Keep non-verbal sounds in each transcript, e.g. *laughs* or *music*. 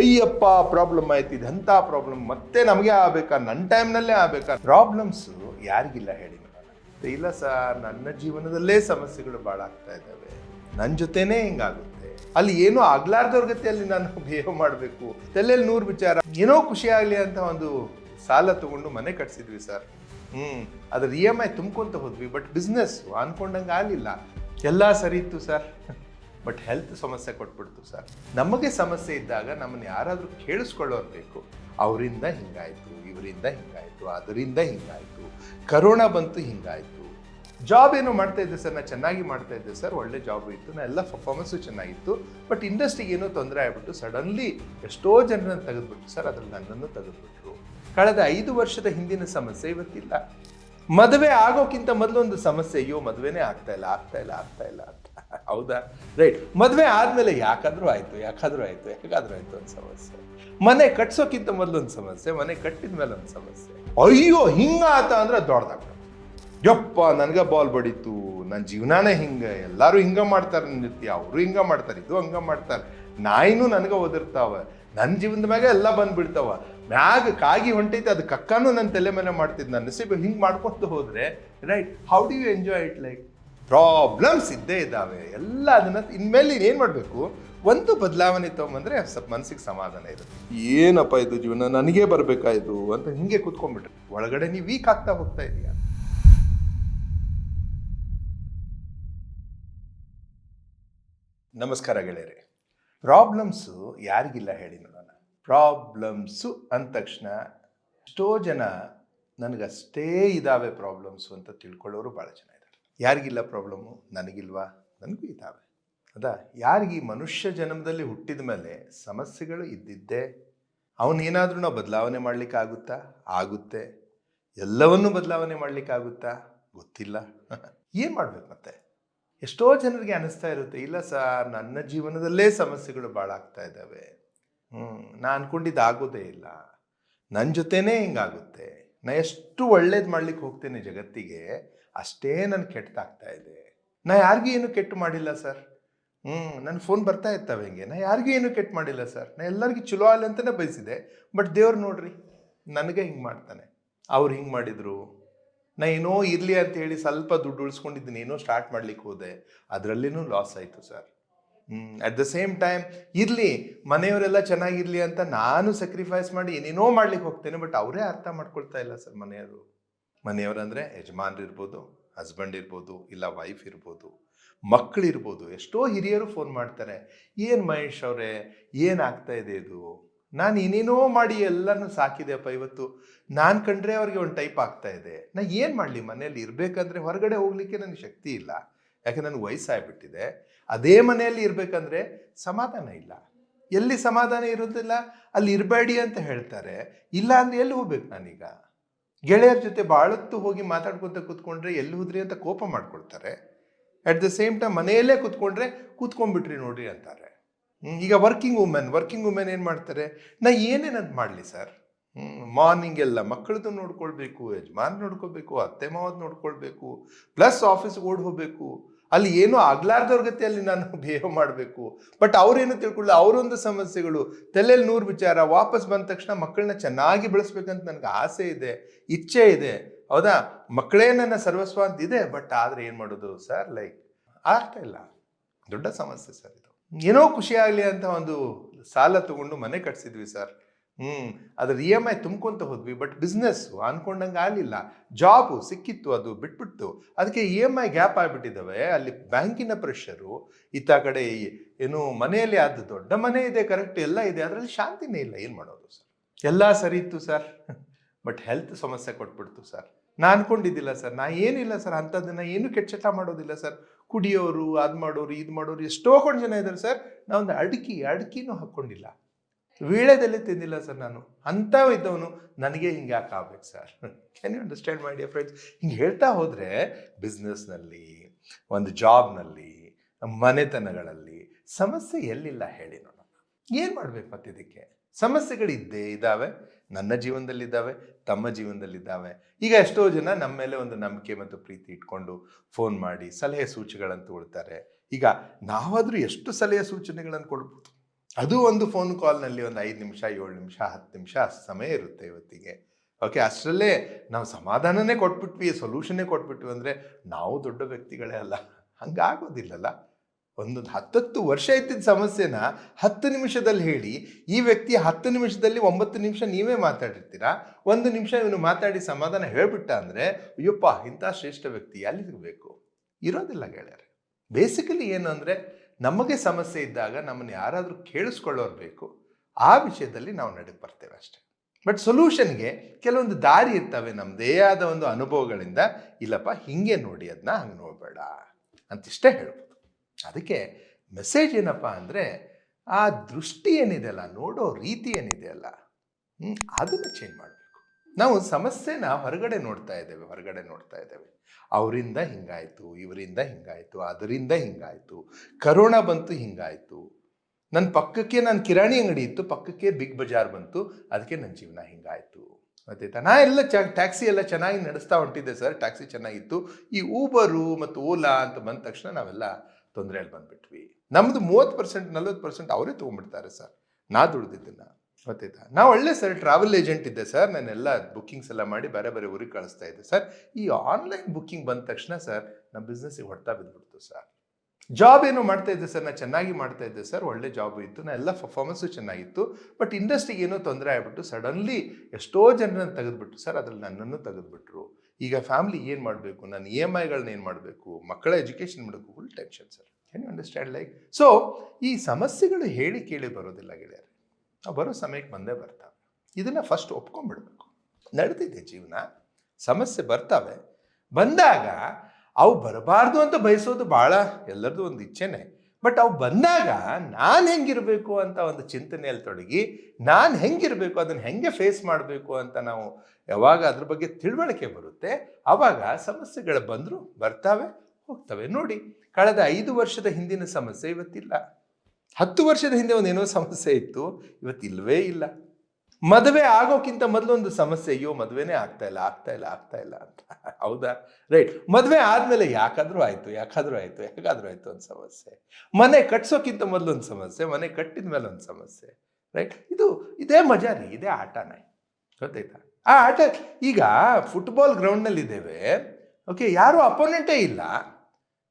Ayyappa problem ಆಯ್ತು ಇದು ಅಂಥ ಪ್ರಾಬ್ಲಮ್ ಮತ್ತೆ ನಮಗೆ ಆಗಬೇಕಾ? ನನ್ನ ಟೈಮ್ನಲ್ಲೇ ಆಗಬೇಕಾ? ಪ್ರಾಬ್ಲಮ್ಸು ಯಾರಿಗಿಲ್ಲ ಹೇಳಿ. ಇಲ್ಲ ಸರ್ ನನ್ನ ಜೀವನದಲ್ಲೇ ಸಮಸ್ಯೆಗಳು ಭಾಳ ಆಗ್ತಾ ಇದ್ದಾವೆ. ನನ್ನ ಜೊತೆನೇ ಹಿಂಗಾಗುತ್ತೆ. ಅಲ್ಲಿ ಏನೋ ಆಗ್ಲಾರ್ದವ್ರ ಗತಿಯಲ್ಲಿ ನಾನು ಬಿಹೇವ್ ಮಾಡಬೇಕು. ತಲೆಯಲ್ಲಿ ನೂರು ವಿಚಾರ. ಏನೋ ಖುಷಿ ಆಗಲಿ ಅಂತ ಒಂದು ಸಾಲ ತಗೊಂಡು ಮನೆ ಕಟ್ಸಿದ್ವಿ ಸರ್ ಹ್ಮ್ ಅದ್ರ ಇ ಎಂ ಐ ತುಂಬ್ಕೊಂತ ಹೋದ್ವಿ ಬಟ್ ಬಿಸ್ನೆಸ್ ಅನ್ಕೊಂಡಂಗೆ ಆಗಲಿಲ್ಲ. ಎಲ್ಲ ಸರಿ ಇತ್ತು ಸರ್ ಬಟ್ ಹೆಲ್ತ್ ಸಮಸ್ಯೆ ಕೊಟ್ಬಿಡ್ತು ಸರ್ ನಮಗೆ ಸಮಸ್ಯೆ ಇದ್ದಾಗ ನಮ್ಮನ್ನ ಯಾರಾದರೂ ಕೇಳಿಸ್ಕೊಳ್ಳೋರು ಬೇಕು. ಅವರಿಂದ ಹಿಂಗಾಯಿತು, ಇವರಿಂದ ಹಿಂಗಾಯಿತು, ಅದರಿಂದ ಹಿಂಗಾಯಿತು, ಕರೋನಾ ಬಂತು, ಹಿಂಗಾಯಿತು. ಜಾಬ್ ಏನು ಮಾಡ್ತಾ ಇದ್ದೆ ಸರ್ ನಾನು ಚೆನ್ನಾಗಿ ಮಾಡ್ತಾ ಇದ್ದೆ ಸರ್ ಒಳ್ಳೆ ಜಾಬ್ ಇತ್ತು. ನಾನು ಎಲ್ಲ ಪರ್ಫಾರ್ಮೆನ್ಸು ಚೆನ್ನಾಗಿತ್ತು. ಬಟ್ ಇಂಡಸ್ಟ್ರಿಗೆ ಏನೋ ತೊಂದರೆ ಆಗಿಬಿಟ್ಟು ಸಡನ್ಲಿ ಎಷ್ಟೋ ಜನರನ್ನು ತೆಗೆದುಬಿಟ್ಟು ಸರ್ ಅದ್ರಲ್ಲಿ ನನ್ನನ್ನು ತೆಗೆದುಬಿಟ್ರು. ಕಳೆದ ಐದು ವರ್ಷದ ಹಿಂದಿನ ಸಮಸ್ಯೆ ಇವತ್ತಿಲ್ಲ. ಮದುವೆ ಆಗೋಕ್ಕಿಂತ ಮೊದಲು ಒಂದು ಸಮಸ್ಯೆ, ಅಯ್ಯೋ, ಮದುವೆನೇ ಆಗ್ತಾ ಇಲ್ಲ ಆಗ್ತಾ ಇಲ್ಲ ಆಗ್ತಾ ಇಲ್ಲ ಅಂತ. ಹೌದಾ? ರೈಟ್ ಮದುವೆ ಆದಮೇಲೆ ಯಾಕಾದರೂ ಆಯ್ತು ಯಾಕಾದರೂ ಆಯ್ತು ಯಾಕಾದರೂ ಆಯ್ತು ಒಂದು ಸಮಸ್ಯೆ. ಮನೆ ಕಟ್ಸೋಕ್ಕಿಂತ ಮೊದಲು ಒಂದು ಸಮಸ್ಯೆ, ಮನೆ ಕಟ್ಟಿದ ಮೇಲೆ ಒಂದು ಸಮಸ್ಯೆ. ಅಯ್ಯೋ, ಹಿಂಗಾತ ಅಂದ್ರೆ ದೊಡ್ಡದಾಗ ಯಪ್ಪ, ನನಗೆ ಬಾಲ್ ಬಡೀತು ನನ್ನ ಜೀವನಾನೇ ಹಿಂಗೆ, ಎಲ್ಲರೂ ಹಿಂಗ ಮಾಡ್ತಾರೆ ನೃತ್ಯ ಅವರು ಹಿಂಗ ಮಾಡ್ತಾರೆ, ಇದು ಹಂಗೆ ಮಾಡ್ತಾರೆ. ನಾಯಿನೂ ನನಗೆ ಓದಿರ್ತಾವ ನನ್ನ ಜೀವನದ ಮ್ಯಾಗ ಎಲ್ಲ ಬಂದ್ಬಿಡ್ತಾವ. ಮ್ಯಾಗ ಕಾಗಿ ಹೊಂಟೈತೆ, ಅದು ಕಕ್ಕನೂ ನನ್ನ ತಲೆ ಮೇಲೆ ಮಾಡ್ತಿದ್ದು ನನ್ನ ನಸೀಬು ಹಿಂಗೆ ಮಾಡ್ಕೊತ ಹೋದರೆ right how do you enjoy it like problems ಇದ್ದೇ ಇದ್ದಾವೆ. ಎಲ್ಲ ಅದನ್ನ ಇನ್ಮೇಲೆ ಏನು ಮಾಡಬೇಕು? ಒಂದು ಬದಲಾವಣೆ ತೊಗೊಂಬಂದ್ರೆ ಸ್ವಲ್ಪ ಮನಸ್ಸಿಗೆ ಸಮಾಧಾನ ಇರುತ್ತೆ. ಏನಪ್ಪ ಇದು ಜೀವನ? ನನಗೆ ಬರಬೇಕಾಯಿತು ಅಂತ ಹಿಂಗೆ ಕೂತ್ಕೊಂಡ್ಬಿಟ್ರೆ. ಒಳಗಡೆ ನೀವು ವೀಕ್ ಆಗ್ತಾ ಹೋಗ್ತಾ ಇದೀಯ? ನಮಸ್ಕಾರ ಗೆಳೆಯರೆ. ಪ್ರಾಬ್ಲಮ್ಸು ಯಾರಿಗಿಲ್ಲ ಹೇಳಿ ನೋಡೋಣ. ಪ್ರಾಬ್ಲಮ್ಸು ಅಂದ ತಕ್ಷಣ ಎಷ್ಟೋ ಜನ ನನಗಷ್ಟೇ ಇದ್ದಾವೆ ಪ್ರಾಬ್ಲಮ್ಸು ಅಂತ ತಿಳ್ಕೊಳ್ಳೋರು ಭಾಳ ಜನ ಯಾರಿಗಿಲ್ಲ ಪ್ರಾಬ್ಲಮ್ಮು ನನಗಿಲ್ವಾ? ನನಗೂ ಇದ್ದಾವೆ ಅದಾ? ಯಾರಿಗೆ ಮನುಷ್ಯ ಜನ್ಮದಲ್ಲಿ ಹುಟ್ಟಿದ ಮೇಲೆ ಸಮಸ್ಯೆಗಳು ಇದ್ದಿದ್ದೇ? ಅವನೇನಾದರೂ ನಾವು ಬದಲಾವಣೆ ಮಾಡಲಿಕ್ಕಾಗುತ್ತಾ ಆಗುತ್ತೆ? ಎಲ್ಲವನ್ನೂ ಬದಲಾವಣೆ ಮಾಡಲಿಕ್ಕಾಗುತ್ತಾ ಗೊತ್ತಿಲ್ಲ. *laughs* ಏನು ಮಾಡಬೇಕು ಮತ್ತೆ? ಎಷ್ಟೋ ಜನರಿಗೆ ಅನಿಸ್ತಾ ಇರುತ್ತೆ, ಇಲ್ಲ ಸರ್, ನನ್ನ ಜೀವನದಲ್ಲೇ ಸಮಸ್ಯೆಗಳು ಭಾಳ ಆಗ್ತಾ ಇದ್ದಾವೆ. ಹ್ಞೂ ನಾನು ಅಂದ್ಕೊಂಡಿದ್ದು ಆಗೋದೇ ಇಲ್ಲ. ನನ್ನ ಜೊತೆನೇ ಹಿಂಗಾಗುತ್ತೆ. ನಾ ಎಷ್ಟು ಒಳ್ಳೇದು ಮಾಡ್ಲಿಕ್ಕೆ ಹೋಗ್ತೇನೆ ಜಗತ್ತಿಗೆ ಅಷ್ಟೇ ನನ್ನ ಕೆಟ್ಟದಾಗ್ತಾ ಇದೆ. ನಾ ಯಾರಿಗೂ ಏನು ಕೆಟ್ಟು ಮಾಡಿಲ್ಲ ಸರ್. ಹ್ಞೂ ನನ್ನ ಫೋನ್ ಬರ್ತಾ ಇರ್ತಾವೆ ಹಿಂಗೆ. ನಾ ಯಾರಿಗೂ ಏನು ಕೆಟ್ಟು ಮಾಡಿಲ್ಲ ಸರ್. ನಾ ಎಲ್ಲರಿಗೂ ಚಲೋ ಆಗಲಿ ಅಂತಲೇ ಬಯಸಿದೆ ಬಟ್ ದೇವ್ರು ನೋಡ್ರಿ, ನನಗೆ ಹಿಂಗೆ ಮಾಡ್ತಾನೆ. ಅವ್ರು ಹಿಂಗೆ ಮಾಡಿದರು. ನಾ ಏನೋ ಇರಲಿ ಅಂತ ಹೇಳಿ ಸ್ವಲ್ಪ ದುಡ್ಡು ಉಳಿಸ್ಕೊಂಡಿದ್ದೀನಿ. ಏನೋ ಸ್ಟಾರ್ಟ್ ಮಾಡ್ಲಿಕ್ಕೆ ಹೋದೆ. ಅದರಲ್ಲಿನೂ ಲಾಸ್ ಆಯಿತು sir. At the same time ಇರಲಿ, ಮನೆಯವರೆಲ್ಲ ಚೆನ್ನಾಗಿರಲಿ ಅಂತ ನಾನು ಸ್ಯಾಕ್ರಿಫೈಸ್ ಮಾಡಿ ಏನೇನೋ ಮಾಡ್ಲಿಕ್ಕೆ ಹೋಗ್ತೇನೆ ಬಟ್ ಅವರೇ ಅರ್ಥ ಮಾಡ್ಕೊಳ್ತಾ ಇಲ್ಲ ಸರ್ ಮನೆಯವರು. ಮನೆಯವರಂದರೆ ಯಜಮಾನ್ರು ಇರ್ಬೋದು ಹಸ್ಬೆಂಡ್ ಇರ್ಬೋದು, ಇಲ್ಲ ವೈಫ್ ಇರ್ಬೋದು ಮಕ್ಕಳಿರ್ಬೋದು ಎಷ್ಟೋ ಹಿರಿಯರು ಫೋನ್ ಮಾಡ್ತಾರೆ, ಏನು ಮಹೇಶ್ ಅವರೇ, ಏನಾಗ್ತಾ ಇದೆ ಇದು? ನಾನು ಏನೇನೋ ಮಾಡಿ ಎಲ್ಲನೂ ಸಾಕಿದೆಯಪ್ಪ ಇವತ್ತು. ನಾನು ಕಂಡ್ರೆ ಅವ್ರಿಗೆ ಒಂದು ಟೈಪ್ ಆಗ್ತಾ ಇದೆ. ನಾ ಏನು ಮಾಡಲಿ? ಮನೆಯಲ್ಲಿ ಇರಬೇಕಂದ್ರೆ ಹೊರಗಡೆ ಹೋಗ್ಲಿಕ್ಕೆ ನನಗೆ ಶಕ್ತಿ ಇಲ್ಲ. ಯಾಕೆ ನನಗೆ ವಯಸ್ಸಾಗ್ಬಿಟ್ಟಿದೆ. ಅದೇ ಮನೆಯಲ್ಲಿ ಇರಬೇಕಂದ್ರೆ ಸಮಾಧಾನ ಇಲ್ಲ. ಎಲ್ಲಿ ಸಮಾಧಾನ ಇರೋದಿಲ್ಲ? ಅಲ್ಲಿ ಇರಬೇಡಿ ಅಂತ ಹೇಳ್ತಾರೆ. ಇಲ್ಲ ಅಂದರೆ ಎಲ್ಲಿ ಹೋಗ್ಬೇಕು ನಾನೀಗ? ಗೆಳೆಯರ ಜೊತೆ ಬಾಳತ್ತು ಹೋಗಿ ಮಾತಾಡ್ಕೊತ ಕೂತ್ಕೊಂಡ್ರೆ ಎಲ್ಲಿ ಹೋದ್ರಿ ಅಂತ ಕೋಪ ಮಾಡ್ಕೊಳ್ತಾರೆ. ಅಟ್ ದ ಸೇಮ್ ಟೈಮ್ ಮನೆಯಲ್ಲೇ ಕೂತ್ಕೊಂಡ್ರೆ ಕೂತ್ಕೊಂಡ್ಬಿಟ್ರಿ ನೋಡ್ರಿ ಅಂತಾರೆ. ಈಗ ವರ್ಕಿಂಗ್ ವುಮೆನ್ ವರ್ಕಿಂಗ್ ವುಮೆನ್ ಏನು ಮಾಡ್ತಾರೆ? ನಾ ಏನೇನಂತ ಮಾಡಲಿ ಸರ್? ಮಾರ್ನಿಂಗ್ ಎಲ್ಲ ಮಕ್ಕಳದ್ದು ನೋಡ್ಕೊಳ್ಬೇಕು ಯಜಮಾನ್ ನೋಡ್ಕೋಬೇಕು ಅತ್ತೆ ಮಾವದ್ ನೋಡ್ಕೊಳ್ಬೇಕು ಪ್ಲಸ್ ಆಫೀಸ್ಗೆ ಓಡ್ ಹೋಗ್ಬೇಕು. ಅಲ್ಲಿ ಏನೂ ಆಗ್ಲಾರ್ದವ್ರ ಗತಿಯಲ್ಲಿ ನಾನು ಬಿಹೇವ್ ಮಾಡಬೇಕು. ಬಟ್ ಅವ್ರೇನು ತಿಳ್ಕೊಳ್ಳ, ಅವರೊಂದು ಸಮಸ್ಯೆಗಳು ತಲೆಯಲ್ಲಿ ನೂರು ವಿಚಾರ, ವಾಪಸ್ ಬಂದ ತಕ್ಷಣ ಮಕ್ಕಳನ್ನ ಚೆನ್ನಾಗಿ ಬೆಳೆಸ್ಬೇಕಂತ ನನಗೆ ಆಸೆ ಇದೆ, ಇಚ್ಛೆ ಇದೆ. ಹೌದಾ? ಮಕ್ಕಳೇ ನನ್ನ ಸರ್ವಸ್ವ ಅಂತ ಇದೆ ಬಟ್ ಆದರೆ ಏನು ಮಾಡೋದು ಸರ್? ಲೈಕ್ ಆಗ್ತಾ ಇಲ್ಲ. ದೊಡ್ಡ ಸಮಸ್ಯೆ ಸರ್ ಇದು. ಏನೋ ಖುಷಿ ಆಗಲಿ ಅಂತ ಒಂದು ಸಾಲ ತಗೊಂಡು ಮನೆ ಕಟ್ಸಿದ್ವಿ ಸರ್. ಹ್ಮ್. ಅದ್ರ ಇ ಎಂ ಐ ತುಂಬ್ಕೊಂತ ಹೋದ್ವಿ, ಬಟ್ ಬಿಸ್ನೆಸ್ ಅನ್ಕೊಂಡಂಗೆ ಆಗಲಿಲ್ಲ. ಜಾಬು ಸಿಕ್ಕಿತ್ತು, ಅದು ಬಿಟ್ಬಿಟ್ಟು ಅದಕ್ಕೆ ಇ ಎಂ ಐ ಗ್ಯಾಪ್ ಆಗಿಬಿಟ್ಟಿದ್ದಾವೆ. ಅಲ್ಲಿ ಬ್ಯಾಂಕಿನ ಪ್ರೆಷರು ಇತ್ತ ಕಡೆ ಏನು ಮನೆಯಲ್ಲಿ ಆದ ದೊಡ್ಡ ಮನೆ ಇದೆ ಕರೆಕ್ಟ್ ಎಲ್ಲ ಇದೆ, ಅದರಲ್ಲಿ ಶಾಂತಿನೇ ಇಲ್ಲ. ಏನು ಮಾಡೋದು ಸರ್? ಎಲ್ಲ ಸರಿ ಇತ್ತು ಸರ್. ಬಟ್ ಹೆಲ್ತ್ ಸಮಸ್ಯೆ ಕೊಟ್ಬಿಡ್ತು ಸರ್. ನಾ ಅನ್ಕೊಂಡಿದ್ದಿಲ್ಲ ಸರ್. ನಾ ಏನಿಲ್ಲ ಸರ್. ಅಂಥದ್ದನ್ನ ಏನು ಕೆಚ್ಚಟ ಮಾಡೋದಿಲ್ಲ ಸರ್. ಕುಡಿಯೋರು ಅದು ಮಾಡೋರು ಇದು ಮಾಡೋರು ಎಷ್ಟೋ ಕೊಂಡು ಜನ ಇದ್ದಾರೆ ಸರ್. ನಾ ಒಂದು ಅಡ್ಕಿ, ಅಡ್ಕಿನೂ ಹಾಕ್ಕೊಂಡಿಲ್ಲ ವೀಳ್ಯದಲ್ಲೇ ತಿಂದಿಲ್ಲ ಸರ್ ನಾನು. ಅಂತ ಇದ್ದವನು ನನಗೆ ಹಿಂಗೆ ಯಾಕೆ ಆಗ್ಬೇಕು sir? Can you understand my dear friends ಹಿಂಗೆ ಹೇಳ್ತಾ ಹೋದರೆ ಬಿಸ್ನೆಸ್ನಲ್ಲಿ ಒಂದು ಜಾಬ್ನಲ್ಲಿ ಮನೆತನಗಳಲ್ಲಿ ಸಮಸ್ಯೆ ಎಲ್ಲಿಲ್ಲ ಹೇಳಿ ನೋಡೋಣ. ಏನು ಮಾಡಬೇಕು ಮತ್ತೆ ಇದಕ್ಕೆ? ಸಮಸ್ಯೆಗಳಿದ್ದೇ ಇದ್ದಾವೆ, ನನ್ನ ಜೀವನದಲ್ಲಿದ್ದಾವೆ, ತಮ್ಮ ಜೀವನದಲ್ಲಿದ್ದಾವೆ. ಈಗ ಎಷ್ಟೋ ಜನ ನಮ್ಮ ಮೇಲೆ ಒಂದು ನಂಬಿಕೆ ಮತ್ತು ಪ್ರೀತಿ ಇಟ್ಕೊಂಡು ಫೋನ್ ಮಾಡಿ ಸಲಹೆ ಸೂಚನೆಗಳನ್ನು ತಗೊಳ್ತಾರೆ ಈಗ ನಾವಾದರೂ ಎಷ್ಟು ಸಲಹೆ ಸೂಚನೆಗಳನ್ನು ಕೊಡ್ಬೋದು? ಅದು ಒಂದು ಫೋನ್ ಕಾಲ್ನಲ್ಲಿ ಒಂದು ಐದು ನಿಮಿಷ, ಏಳು ನಿಮಿಷ, ಹತ್ತು ನಿಮಿಷ ಸಮಯ ಇರುತ್ತೆ ಇವತ್ತಿಗೆ. ಓಕೆ ಅಷ್ಟರಲ್ಲೇ ನಾವು ಸಮಾಧಾನನೇ ಕೊಟ್ಬಿಟ್ವಿ ಸೊಲ್ಯೂಷನ್ನೇ ಕೊಟ್ಬಿಟ್ವಿ ಅಂದರೆ ನಾವು ದೊಡ್ಡ ವ್ಯಕ್ತಿಗಳೇ ಅಲ್ಲ. ಹಂಗಾಗೋದಿಲ್ಲಲ್ಲ. ಒಂದು ಹತ್ತತ್ತು ವರ್ಷ ಇದ್ದಿದ್ದ ಸಮಸ್ಯೆನ ಹತ್ತು ನಿಮಿಷದಲ್ಲಿ ಹೇಳಿ, ಈ ವ್ಯಕ್ತಿ ಹತ್ತು ನಿಮಿಷದಲ್ಲಿ ಒಂಬತ್ತು ನಿಮಿಷ ನೀವೇ ಮಾತಾಡಿರ್ತೀರಾ? ಒಂದು ನಿಮಿಷ ಇವನು ಮಾತಾಡಿ ಸಮಾಧಾನ ಹೇಳ್ಬಿಟ್ಟ ಅಂದರೆ, ಅಯ್ಯಪ್ಪ, ಇಂಥ ಶ್ರೇಷ್ಠ ವ್ಯಕ್ತಿ ಎಲ್ಲಿ ಸಿಗಬೇಕು ಇರೋದಿಲ್ಲ ಗೆಳೆಯರೆ. ಬೇಸಿಕಲಿ ಏನು ಅಂದರೆ ನಮಗೆ ಸಮಸ್ಯೆ ಇದ್ದಾಗ ನಮ್ಮನ್ನು ಯಾರಾದರೂ ಕೇಳಿಸ್ಕೊಳ್ಳೋರು ಬೇಕು, ಆ ವಿಷಯದಲ್ಲಿ ನಾವು ನಡೆಗೆ ಬರ್ತೇವೆ ಅಷ್ಟೇ. ಬಟ್ ಸೊಲ್ಯೂಷನ್ಗೆ ಕೆಲವೊಂದು ದಾರಿ ಇರ್ತವೆ ನಮ್ಮದೇ ಆದ ಒಂದು ಅನುಭವಗಳಿಂದ, ಇಲ್ಲಪ್ಪ, ಹಿಂಗೆ ನೋಡಿ ಅದನ್ನ ಹಂಗೆ ನೋಡಬೇಡ ಅಂತಿಷ್ಟೇ ಹೇಳ್ಬೋದು. ಅದಕ್ಕೆ ಮೆಸೇಜ್ ಏನಪ್ಪ ಅಂದರೆ, ಆ ದೃಷ್ಟಿ ಏನಿದೆಯಲ್ಲ ನೋಡೋ ರೀತಿ ಏನಿದೆಯಲ್ಲ ಅಲ್ಲ ಅದನ್ನು ಚೇಂಜ್ ಮಾಡಬೇಕು ನಾವು ಸಮಸ್ಯೆನ ಹೊರಗಡೆ ನೋಡ್ತಾ ಇದ್ದೇವೆ, ಹೊರಗಡೆ ನೋಡ್ತಾ ಇದ್ದೇವೆ. ಅವರಿಂದ ಹಿಂಗಾಯಿತು, ಇವರಿಂದ ಹಿಂಗಾಯಿತು, ಅದರಿಂದ ಹಿಂಗಾಯಿತು ಕರೋನಾ ಬಂತು ಹಿಂಗಾಯಿತು. ನನ್ನ ಪಕ್ಕಕ್ಕೆ ನನ್ನ ಕಿರಾಣಿ ಅಂಗಡಿ ಇತ್ತು, ಪಕ್ಕಕ್ಕೆ ಬಿಗ್ ಬಜಾರ್ ಬಂತು, ಅದಕ್ಕೆ ನನ್ನ ಜೀವನ ಹಿಂಗಾಯಿತು. ಮತ್ತೆ ನಾ ಎಲ್ಲ ಚ, ಟ್ಯಾಕ್ಸಿ ಎಲ್ಲ ಚೆನ್ನಾಗಿ ನಡೆಸ್ತಾ ಹೊಂಟಿದ್ದೆ ಸರ್, ಟ್ಯಾಕ್ಸಿ ಚೆನ್ನಾಗಿತ್ತು. ಈ ಊಬರು ಮತ್ತು ಓಲಾ ಅಂತ ಬಂದ ತಕ್ಷಣ ನಾವೆಲ್ಲ ತೊಂದರೆಯಲ್ಲಿ ಬಂದ್ಬಿಟ್ವಿ. ನಮ್ಮದು ಮೂವತ್ತು ಪರ್ಸೆಂಟ್, ನಲ್ವತ್ತು ಪರ್ಸೆಂಟ್ ಅವರೇ ತೊಗೊಂಡ್ಬಿಡ್ತಾರೆ ಸರ್, ನಾ ದುಡ್ದಿದ್ದನ್ನ. ಗೊತ್ತಾಯ್ತಾ ನಾವು ಒಳ್ಳೆ ಸರ್ ಟ್ರಾವೆಲ್ ಏಜೆಂಟ್ ಇದ್ದೆ ಸರ್. ನಾನೆಲ್ಲ ಬುಕ್ಕಿಂಗ್ಸ್ ಎಲ್ಲ ಮಾಡಿ ಬೇರೆ ಬೇರೆ ಊರಿಗೆ ಕಳಿಸ್ತಾ ಇದ್ದೆ ಸರ್. ಈ ಆನ್ಲೈನ್ ಬುಕ್ಕಿಂಗ್ ಬಂದ ತಕ್ಷಣ ಸರ್ ನಮ್ಮ ಬಿಸ್ನೆಸ್ಸಿಗೆ ಹೊಡ್ತಾ ಬಿದ್ದುಬಿಡ್ತು ಸರ್. ಜಾಬ್ ಏನು ಮಾಡ್ತಾ ಇದ್ದೆ ಸರ್ ನಾನು ಚೆನ್ನಾಗಿ ಮಾಡ್ತಾ ಇದ್ದೆ ಸರ್. ಒಳ್ಳೆ ಜಾಬ್ ಇತ್ತು. ನಾನು ಎಲ್ಲ ಪರ್ಫಾರ್ಮೆನ್ಸು ಚೆನ್ನಾಗಿತ್ತು. ಬಟ್ ಇಂಡಸ್ಟ್ರಿಗೆ ಏನೋ ತೊಂದರೆ ಆಗಿಬಿಟ್ಟು ಸಡನ್ಲಿ ಎಷ್ಟೋ ಜನರನ್ನು ತೆಗೆದುಬಿಟ್ರು ಸರ್. ಅದ್ರಲ್ಲಿ ನನ್ನನ್ನು ತೆಗೆದುಬಿಟ್ರು. ಈಗ ಫ್ಯಾಮಿಲಿ ಏನು ಮಾಡಬೇಕು? ನಾನು ಇ ಎಂ ಐಗಳನ್ನ ಏನು ಮಾಡಬೇಕು? ಮಕ್ಕಳ ಎಜುಕೇಷನ್ ಮಾಡಬೇಕು full tension sir. You understand like so ಈ ಸಮಸ್ಯೆಗಳು ಹೇಳಿ ಕೇಳಿ ಬರೋದಿಲ್ಲ ಗೆಳೆಯರೆ. ಬರೋ ಸಮಯಕ್ಕೆ ಬಂದೇ ಬರ್ತಾವೆ. ಇದನ್ನು ಫಸ್ಟ್ ಒಪ್ಕೊಂಡ್ಬಿಡ್ಬೇಕು. ನಡೆದಿದೆ ಜೀವನ. ಸಮಸ್ಯೆ ಬರ್ತವೆ. ಬಂದಾಗ ಅವು ಬರಬಾರ್ದು ಅಂತ ಬಯಸೋದು ಭಾಳ ಎಲ್ಲರದು ಒಂದು ಇಚ್ಛೆನೆ. ಬಟ್ ಅವು ಬಂದಾಗ ನಾನು ಹೆಂಗಿರಬೇಕು ಅಂತ ಒಂದು ಚಿಂತನೆಯಲ್ಲಿ ತೊಡಗಿ, ನಾನು ಹೆಂಗಿರಬೇಕು, ಅದನ್ನು ಹೆಂಗೆ ಫೇಸ್ ಮಾಡಬೇಕು ಅಂತ ನಾವು ಯಾವಾಗ ಅದ್ರ ಬಗ್ಗೆ ತಿಳುವಳಿಕೆ ಬರುತ್ತೆ ಆವಾಗ ಸಮಸ್ಯೆಗಳು ಬಂದರೂ ಬರ್ತಾವೆ, ಹೋಗ್ತವೆ. ನೋಡಿ, ಕಳೆದ ಐದು ವರ್ಷದ ಹಿಂದಿನ ಸಮಸ್ಯೆ ಇವತ್ತಿಲ್ಲ. ಹತ್ತು ವರ್ಷದ ಹಿಂದೆ ಒಂದೇನೋ ಸಮಸ್ಯೆ ಇತ್ತು. ಇವತ್ತು ಇಲ್ಲವೇ ಇಲ್ಲ. ಮದುವೆ ಆಗೋಕ್ಕಿಂತ ಮೊದಲು ಒಂದು ಸಮಸ್ಯೆ, ಅಯ್ಯೋ, ಮದುವೆನೇ ಆಗ್ತಾ ಇಲ್ಲ ಆಗ್ತಾ ಇಲ್ಲ ಆಗ್ತಾ ಇಲ್ಲ ಅಂತ. ಹೌದಾ? ರೈಟ್. ಮದುವೆ ಆದಮೇಲೆ ಯಾಕಾದರೂ ಆಯಿತು ಯಾಕಾದರೂ ಆಯಿತು, ಯಾಕಾದ್ರೂ ಆಯಿತು ಒಂದು ಸಮಸ್ಯೆ. ಮನೆ ಕಟ್ಸೋಕ್ಕಿಂತ ಮೊದಲು ಒಂದು ಸಮಸ್ಯೆ, ಮನೆ ಕಟ್ಟಿದ ಮೇಲೆ ಒಂದು ಸಮಸ್ಯೆ. ರೈಟ್. ಇದು, ಇದೇ ಮಜಾ ರೀ ಇದೇ ಆಟನೇ. ಗೊತ್ತಾಯ್ತಾ? ಆ ಆಟ, ಈಗ ಫುಟ್ಬಾಲ್ ಗ್ರೌಂಡ್ನಲ್ಲಿ ಇದ್ದೇವೆ ಓಕೆ, ಯಾರು ಅಪೋನೆಂಟೇ ಇಲ್ಲ.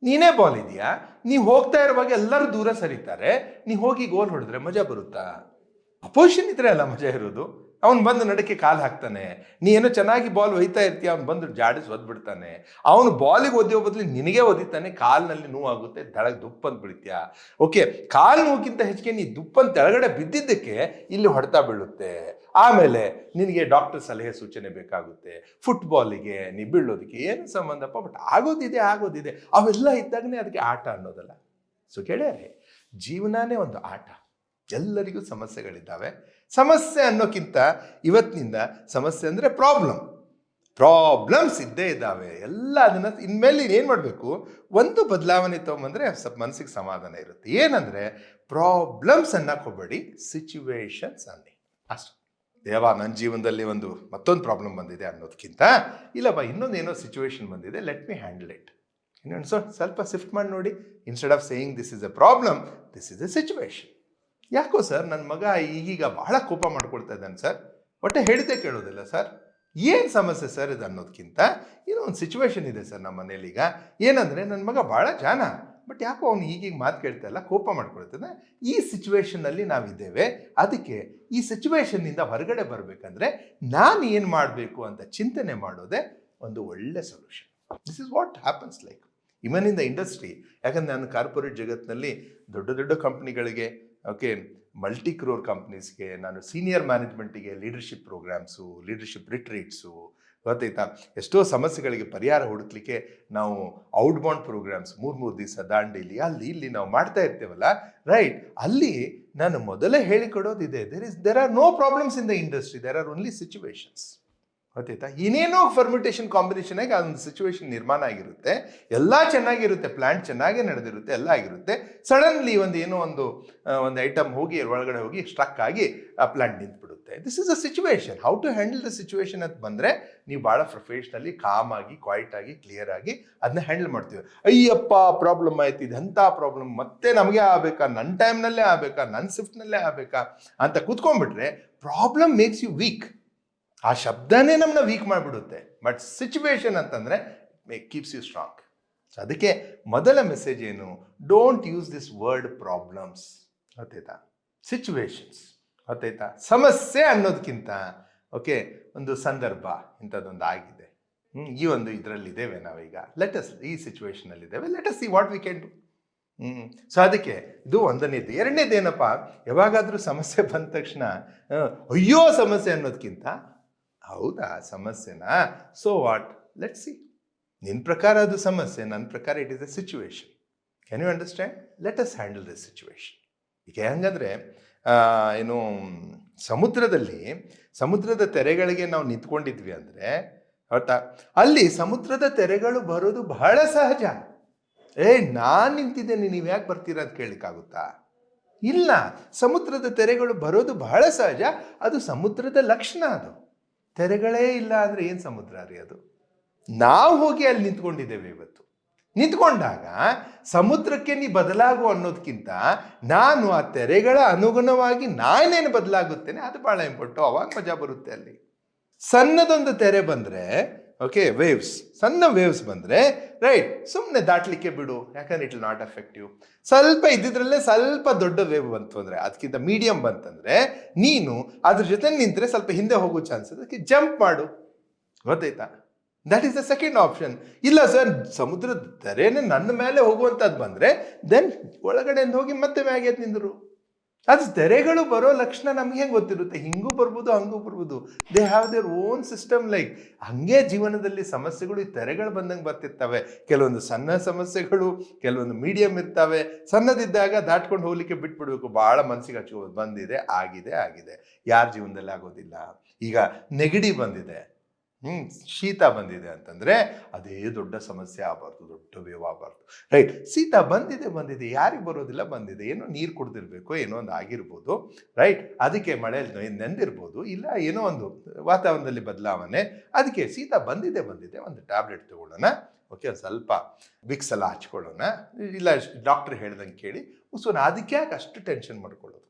ನೀನೇ ಬಾಲ್ ಇದೆಯಾ? ನೀವು ಹೋಗ್ತಾ ಇರುವಾಗ ಎಲ್ಲರೂ ದೂರ ಸರಿತಾರೆ. ನೀವು ಹೋಗಿ ಗೋಲ್ ಹೊಡೆದ್ರೆ ಮಜಾ ಬರುತ್ತಾ? ಅಪೋಸಿಷನ್ ಇದ್ರೆ ಅಲ್ಲ ಮಜಾ ಇರೋದು. ಅವನು ಬಂದು ನಡಕ್ಕೆ ಕಾಲು ಹಾಕ್ತಾನೆ. ನೀ ಏನೋ ಚೆನ್ನಾಗಿ ಬಾಲ್ ಒಯ್ತಾ ಇರ್ತೀಯ? ಅವ್ನು ಬಂದು ಜಾಡಿಸಿ ಒದ್ಬಿಡ್ತಾನೆ ಅವನು ಬಾಲಿಗೆ ಒದ್ದೆ ಬದಲು ನಿನಗೆ ಒದಿತಾನೆ. ಕಾಲಿನಲ್ಲಿ ನೋವಾಗುತ್ತೆ. ದಳಗೆ ದುಪ್ಪಂತ ಬಿಡ್ತೀಯ? ಓಕೆ ಕಾಲು ನೋವುಕ್ಕಿಂತ ಹೆಚ್ಚಿಗೆ ನೀ ದುಪ್ಪಂತ ತೆಳಗಡೆ ಬಿದ್ದಿದ್ದಕ್ಕೆ ಇಲ್ಲಿ ಹೊಡೆತ ಬೀಳುತ್ತೆ. ಆಮೇಲೆ ನಿನಗೆ ಡಾಕ್ಟರ್ ಸಲಹೆ ಸೂಚನೆ ಬೇಕಾಗುತ್ತೆ ಫುಟ್ಬಾಲಿಗೆ ನೀ ಬೀಳೋದಕ್ಕೆ ಏನು ಸಂಬಂಧಪ್ಪ? ಬಟ್ ಆಗೋದಿದೆ ಆಗೋದಿದೆ. ಅವೆಲ್ಲ ಇದ್ದಾಗನೇ ಅದಕ್ಕೆ ಆಟ ಅನ್ನೋದಲ್ಲ. ಸೊ ಕೇಳ್ಯಾರೆ ಜೀವನನೇ ಒಂದು ಆಟ. ಎಲ್ಲರಿಗೂ ಸಮಸ್ಯೆಗಳಿದ್ದಾವೆ. ಸಮಸ್ಯೆ ಅನ್ನೋಕ್ಕಿಂತ ಇವತ್ತಿನಿಂದ ಸಮಸ್ಯೆ ಅಂದರೆ ಪ್ರಾಬ್ಲಮ್ ಪ್ರಾಬ್ಲಮ್ಸ್ ಇದ್ದೇ ಇದ್ದಾವೆ. ಎಲ್ಲ ಅದನ್ನು ಇನ್ಮೇಲೆ ಏನು ಮಾಡಬೇಕು? ಒಂದು ಬದಲಾವಣೆ ತೊಗೊಂಬಂದರೆ ಸ್ವಲ್ಪ ಮನಸ್ಸಿಗೆ ಸಮಾಧಾನ ಇರುತ್ತೆ. ಏನಂದರೆ ಪ್ರಾಬ್ಲಮ್ಸ್ ಅನ್ನಕ್ಕೆ ಹೋಗಬೇಡಿ ಸಿಚುವೇಶನ್ಸ್ ಅನ್ನಿ. ಅಷ್ಟು. ದೇವ ನನ್ನ ಜೀವನದಲ್ಲಿ ಒಂದು ಮತ್ತೊಂದು ಪ್ರಾಬ್ಲಮ್ ಬಂದಿದೆ ಅನ್ನೋದಕ್ಕಿಂತ ಇಲ್ಲಪ್ಪ ಇನ್ನೊಂದು ಏನೋ ಸಿಚುವೇಶನ್ ಬಂದಿದೆ ಲೆಟ್ ಮಿ ಹ್ಯಾಂಡಲ್ ಇಟ್ ಇನ್ನೊಂದು ಸೊ ಸ್ವಲ್ಪ ಶಿಫ್ಟ್ ಮಾಡಿ ನೋಡಿ instead of saying this is a problem this is a situation ಯಾಕೋ ಸರ್ ನನ್ನ ಮಗ ಈಗೀಗ ಬಹಳ ಕೋಪ ಮಾಡ್ಕೊಳ್ತಾ ಇದ್ದಾನೆ ಸರ್ ಒಟ್ಟೆ ಹೇಳಿದ್ದೆ ಕೇಳೋದಿಲ್ಲ ಸರ್ ಏನು ಸಮಸ್ಯೆ ಸರ್ ಇದು ಅನ್ನೋದಕ್ಕಿಂತ ಏನೋ ಒಂದು ಸಿಚುವೇಶನ್ ಇದೆ ಸರ್ ನಮ್ಮ ಮನೇಲಿ ಈಗ. ಏನಂದರೆ ನನ್ನ ಮಗ ಭಾಳ ಜಾನ. ಬಟ್ ಯಾಕೋ ಅವ್ನು ಈಗೀಗ ಮಾತು ಕೇಳ್ತಾ ಇಲ್ಲ, ಕೋಪ ಮಾಡ್ಕೊಳ್ತಾನೆ. ಈ ಸಿಚುವೇಶನ್ನಲ್ಲಿ ನಾವಿದ್ದೇವೆ. ಅದಕ್ಕೆ ಈ ಸಿಚುವೇಶನ್ನಿಂದ ಹೊರಗಡೆ ಬರಬೇಕಂದ್ರೆ ನಾನು ಏನು ಮಾಡಬೇಕು ಅಂತ ಚಿಂತನೆ ಮಾಡೋದೇ ಒಂದು ಒಳ್ಳೆ solution this is what happens like even in the industry ಯಾಕಂದ್ರೆ ನಾನು ಕಾರ್ಪೊರೇಟ್ ಜಗತ್ತಿನಲ್ಲಿ ದೊಡ್ಡ ದೊಡ್ಡ ಕಂಪ್ನಿಗಳಿಗೆ ಓಕೆ ಮಲ್ಟಿ ಕ್ರೋರ್ ಕಂಪ್ನೀಸ್ಗೆ ನಾನು ಸೀನಿಯರ್ ಮ್ಯಾನೇಜ್ಮೆಂಟಿಗೆ ಲೀಡರ್ಶಿಪ್ ಪ್ರೋಗ್ರಾಮ್ಸು ಲೀಡರ್ಶಿಪ್ ರಿಟ್ರೀಟ್ಸು ಗೊತ್ತಾಯ್ತಾ? ಎಷ್ಟೋ ಸಮಸ್ಯೆಗಳಿಗೆ ಪರಿಹಾರ ಹುಡುಕ್ಲಿಕ್ಕೆ ನಾವು ಔಟ್ಬೌಂಡ್ ಪ್ರೋಗ್ರಾಮ್ಸ್ ಮೂರು ಮೂರು ದಿವಸ ದಾಂಡೇಲಿ ಅಲ್ಲಿ ಇಲ್ಲಿ ನಾವು ಮಾಡ್ತಾ ಇರ್ತೇವಲ್ಲ? ರೈಟ್ ಅಲ್ಲಿ ನಾನು ಮೊದಲೇ ಹೇಳಿಕೊಡೋದಿದೆ. There is there are no problems in the industry there are only situations ಗೊತ್ತಾಯ್ತಾ ಏನೇನೋ ಫರ್ಮಿಟೇಷನ್ ಕಾಂಬಿನೇಷನ್ ಆಗಿ ಅದೊಂದು ಸಿಚುವೇಶನ್ ನಿರ್ಮಾಣ ಆಗಿರುತ್ತೆ. ಎಲ್ಲ ಚೆನ್ನಾಗಿರುತ್ತೆ ಪ್ಲಾಂಟ್ ಚೆನ್ನಾಗೇ ನಡೆದಿರುತ್ತೆ, ಎಲ್ಲ ಆಗಿರುತ್ತೆ. ಸಡನ್ಲಿ ಒಂದು ಏನೋ ಒಂದು ಒಂದು ಐಟಮ್ ಹೋಗಿ ಒಳಗಡೆ ಹೋಗಿ ಸ್ಟ್ರಕ್ ಆಗಿ ಆ plant ನಿಂತ್ಬಿಡುತ್ತೆ. This is a situation how to handle the situation ಅಂತ ಬಂದರೆ, ನೀವು ಭಾಳ ಪ್ರೊಫೆಷ್ನಲಿ ಕಾಮ್ ಆಗಿ ಕ್ವೈಟ್ ಆಗಿ ಕ್ಲಿಯರ್ ಆಗಿ ಅದನ್ನ ಹ್ಯಾಂಡಲ್ ಮಾಡ್ತೀವಿ. ಅಯ್ಯಪ್ಪ ಪ್ರಾಬ್ಲಮ್ ಆಯ್ತು ಇದು ಎಂಥ ಪ್ರಾಬ್ಲಮ್ ಮತ್ತೆ ನಮಗೆ ಆಗಬೇಕಾ? ನನ್ನ ಟೈಮ್ನಲ್ಲೇ ಆಗಬೇಕಾ? ನನ್ನ ಶಿಫ್ಟ್ನಲ್ಲೇ ಆಗಬೇಕಾ? ಅಂತ ಕೂತ್ಕೊಂಡ್ಬಿಟ್ರೆ ಪ್ರಾಬ್ಲಮ್ ಮೇಕ್ಸ್ ಯು ವೀಕ್ ಆ ಶಬ್ದನೇ ನಮ್ಮನ್ನ ವೀಕ್ ಮಾಡಿಬಿಡುತ್ತೆ. ಬಟ್ ಸಿಚುವೇಶನ್ ಅಂತಂದರೆ may keeps you strong so ಅದಕ್ಕೆ ಮೊದಲ ಮೆಸೇಜ್ ಏನು? Don't use this word problems ಗೊತ್ತಾಯ್ತಾ ಸಿಚುವೇಶನ್ಸ್ ಗೊತ್ತಾಯ್ತಾ ಸಮಸ್ಯೆ ಅನ್ನೋದಕ್ಕಿಂತ ಓಕೆ ಒಂದು ಸಂದರ್ಭ ಇಂಥದ್ದೊಂದು ಆಗಿದೆ. ಈ ಒಂದು ಇದರಲ್ಲಿದ್ದೇವೆ ನಾವೀಗ. ಲೆಟಸ್ ಈ ಸಿಚುವೇಶನಲ್ಲಿದ್ದೇವೆ let's see what we can do ಹ್ಞೂ ಸೊ ಅದಕ್ಕೆ ಇದು ಒಂದನೇದು ಎರಡನೇದು ಏನಪ್ಪ? ಯಾವಾಗಾದರೂ ಸಮಸ್ಯೆ ಬಂದ ತಕ್ಷಣ ಅಯ್ಯೋ ಸಮಸ್ಯೆ ಅನ್ನೋದಕ್ಕಿಂತ ಹೌದಾ? ಸಮಸ್ಯೆನಾ? ಸೊ ವಾಟ್ ಲೆಟ್ ಸಿ ನಿನ್ನ ಪ್ರಕಾರ ಅದು ಸಮಸ್ಯೆ ನನ್ನ ಪ್ರಕಾರ it is a situation can you understand let us handle this situation ಈಗ ಹೆಂಗಂದರೆ ಏನು, ಸಮುದ್ರದಲ್ಲಿ, ಸಮುದ್ರದ ತೆರೆಗಳಿಗೆ ನಾವು ನಿಂತ್ಕೊಂಡಿದ್ವಿ ಅಂದರೆ ಗೊತ್ತಾ ಅಲ್ಲಿ ಸಮುದ್ರದ ತೆರೆಗಳು ಬರೋದು ಬಹಳ ಸಹಜ. ಏ, ನಾನು ನಿಂತಿದ್ದೇನೆ, ನೀವು ಯಾಕೆ ಬರ್ತೀರಾ ಅಂತ ಕೇಳಲಿಕ್ಕಾಗುತ್ತಾ? ಇಲ್ಲ. ಸಮುದ್ರದ ತೆರೆಗಳು ಬರೋದು ಬಹಳ ಸಹಜ. ಅದು ಸಮುದ್ರದ ಲಕ್ಷಣ ಅದು. ತೆರೆಗಳೇ ಇಲ್ಲ ಅಂದರೆ ಏನು ಸಮುದ್ರ ರೀ ಅದು? ನಾವು ಹೋಗಿ ಅಲ್ಲಿ ನಿಂತ್ಕೊಂಡಿದ್ದೇವೆ ಇವತ್ತು. ನಿಂತ್ಕೊಂಡಾಗ ಸಮುದ್ರಕ್ಕೆ ನೀ ಬದಲಾಗು ಅನ್ನೋದಕ್ಕಿಂತ ನಾನು ಆ ತೆರೆಗಳ ಅನುಗುಣವಾಗಿ ನಾನೇನು ಬದಲಾಗುತ್ತೇನೆ? ಅದು ಭಾಳ ಇಂಪಾರ್ಟು ಅವಾಗ ಮಜಾ ಬರುತ್ತೆ ಅಲ್ಲಿ. ಸಣ್ಣದೊಂದು ತೆರೆ ಬಂದರೆ ಓಕೆ ವೇವ್ಸ್ ಸಣ್ಣ ವೇವ್ಸ್ ಬಂದರೆ ರೈಟ್ ಸುಮ್ಮನೆ ದಾಟಲಿಕ್ಕೆ ಬಿಡು. ಯಾಕಂದ್ರೆ ಇಟ್ ನಾಟ್ ಎಫೆಕ್ಟಿವ್ ಸ್ವಲ್ಪ ಇದ್ದಿದ್ರಲ್ಲೇ ಸ್ವಲ್ಪ ದೊಡ್ಡ ವೇವ್ ಬಂತು ಅಂದರೆ, ಅದಕ್ಕಿಂತ ಮೀಡಿಯಂ ಬಂತಂದರೆ ನೀನು ಅದ್ರ ಜೊತೆ ನಿಂತರೆ ಸ್ವಲ್ಪ ಹಿಂದೆ ಹೋಗೋ ಚಾನ್ಸ್ ಅದಕ್ಕೆ ಜಂಪ್ ಮಾಡು. ಗೊತ್ತಾಯ್ತಾ? That is the second option ಇಲ್ಲ ಸರ್ ಸಮುದ್ರದ ತೆರೆನೇ ನನ್ನ ಮೇಲೆ ಹೋಗುವಂಥದ್ದು ಬಂದರೆ ದೆನ್ ಒಳಗಡೆಯಿಂದ ಹೋಗಿ ಮತ್ತೆ ಮ್ಯಾಗೆ ನಿಂದರು. ಅದು ತೆರೆಗಳು ಬರೋ ಲಕ್ಷಣ ನಮ್ಗೆ ಹೆಂಗೆ ಗೊತ್ತಿರುತ್ತೆ ಹಿಂಗೂ ಬರ್ಬೋದು ಹಂಗೂ ಬರ್ಬೋದು they have their own system like ಹಂಗೆ ಜೀವನದಲ್ಲಿ ಸಮಸ್ಯೆಗಳು ಈ ತೆರೆಗಳು ಬಂದಂಗೆ ಬರ್ತಿರ್ತವೆ ಕೆಲವೊಂದು ಸಣ್ಣ ಸಮಸ್ಯೆಗಳು ಕೆಲವೊಂದು ಮೀಡಿಯಂ ಇರ್ತವೆ ಸಣ್ಣದಿದ್ದಾಗ ದಾಟ್ಕೊಂಡು ಹೋಗ್ಲಿಕ್ಕೆ ಬಿಟ್ಬಿಡ್ಬೇಕು ಭಾಳ ಮನಸ್ಸಿಗೆ ಹಚ್ಚು ಬಂದಿದೆ ಆಗಿದೆ ಆಗಿದೆ ಯಾರ ಜೀವನದಲ್ಲಿ ಆಗೋದಿಲ್ಲ ಈಗ ನೆಗಡಿ ಬಂದಿದೆ ಹ್ಞೂ ಶೀತ ಬಂದಿದೆ ಅಂತಂದರೆ ಅದೇ ದೊಡ್ಡ ಸಮಸ್ಯೆ ಆಗಬಾರ್ದು, ದೊಡ್ಡ ವೇವ್ ಆಗಬಾರ್ದು. ರೈಟ್ ಶೀತ ಬಂದಿದೆ ಬಂದಿದೆ, ಯಾರಿಗೆ ಬರೋದಿಲ್ಲ, ಬಂದಿದೆ. ಏನೋ ನೀರು ಕುಡ್ದಿರ್ಬೇಕು, ಏನೋ ಒಂದು ಆಗಿರ್ಬೋದು. ರೈಟ್ ಅದಕ್ಕೆ ಮಳೆಯಲ್ಲಿ ನೆಂದಿರ್ಬೋದು, ಇಲ್ಲ ಏನೋ ಒಂದು ವಾತಾವರಣದಲ್ಲಿ ಬದಲಾವಣೆ. ಅದಕ್ಕೆ ಶೀತ ಬಂದಿದೆ ಬಂದಿದೆ, ಒಂದು ಟ್ಯಾಬ್ಲೆಟ್ ತಗೊಳ್ಳೋಣ. ಓಕೆ ಸ್ವಲ್ಪ ವಿಕ್ಸ್ ಎಲ್ಲ ಹಚ್ಕೊಳ್ಳೋಣ. ಇಲ್ಲ ಡಾಕ್ಟ್ರ್ ಹೇಳ್ದಂಗೆ ಕೇಳಿ ಸೊ ಅದಕ್ಕೆ ಯಾಕೆ ಅಷ್ಟು ಟೆನ್ಷನ್ ಮಾಡ್ಕೊಳ್ಳೋದು?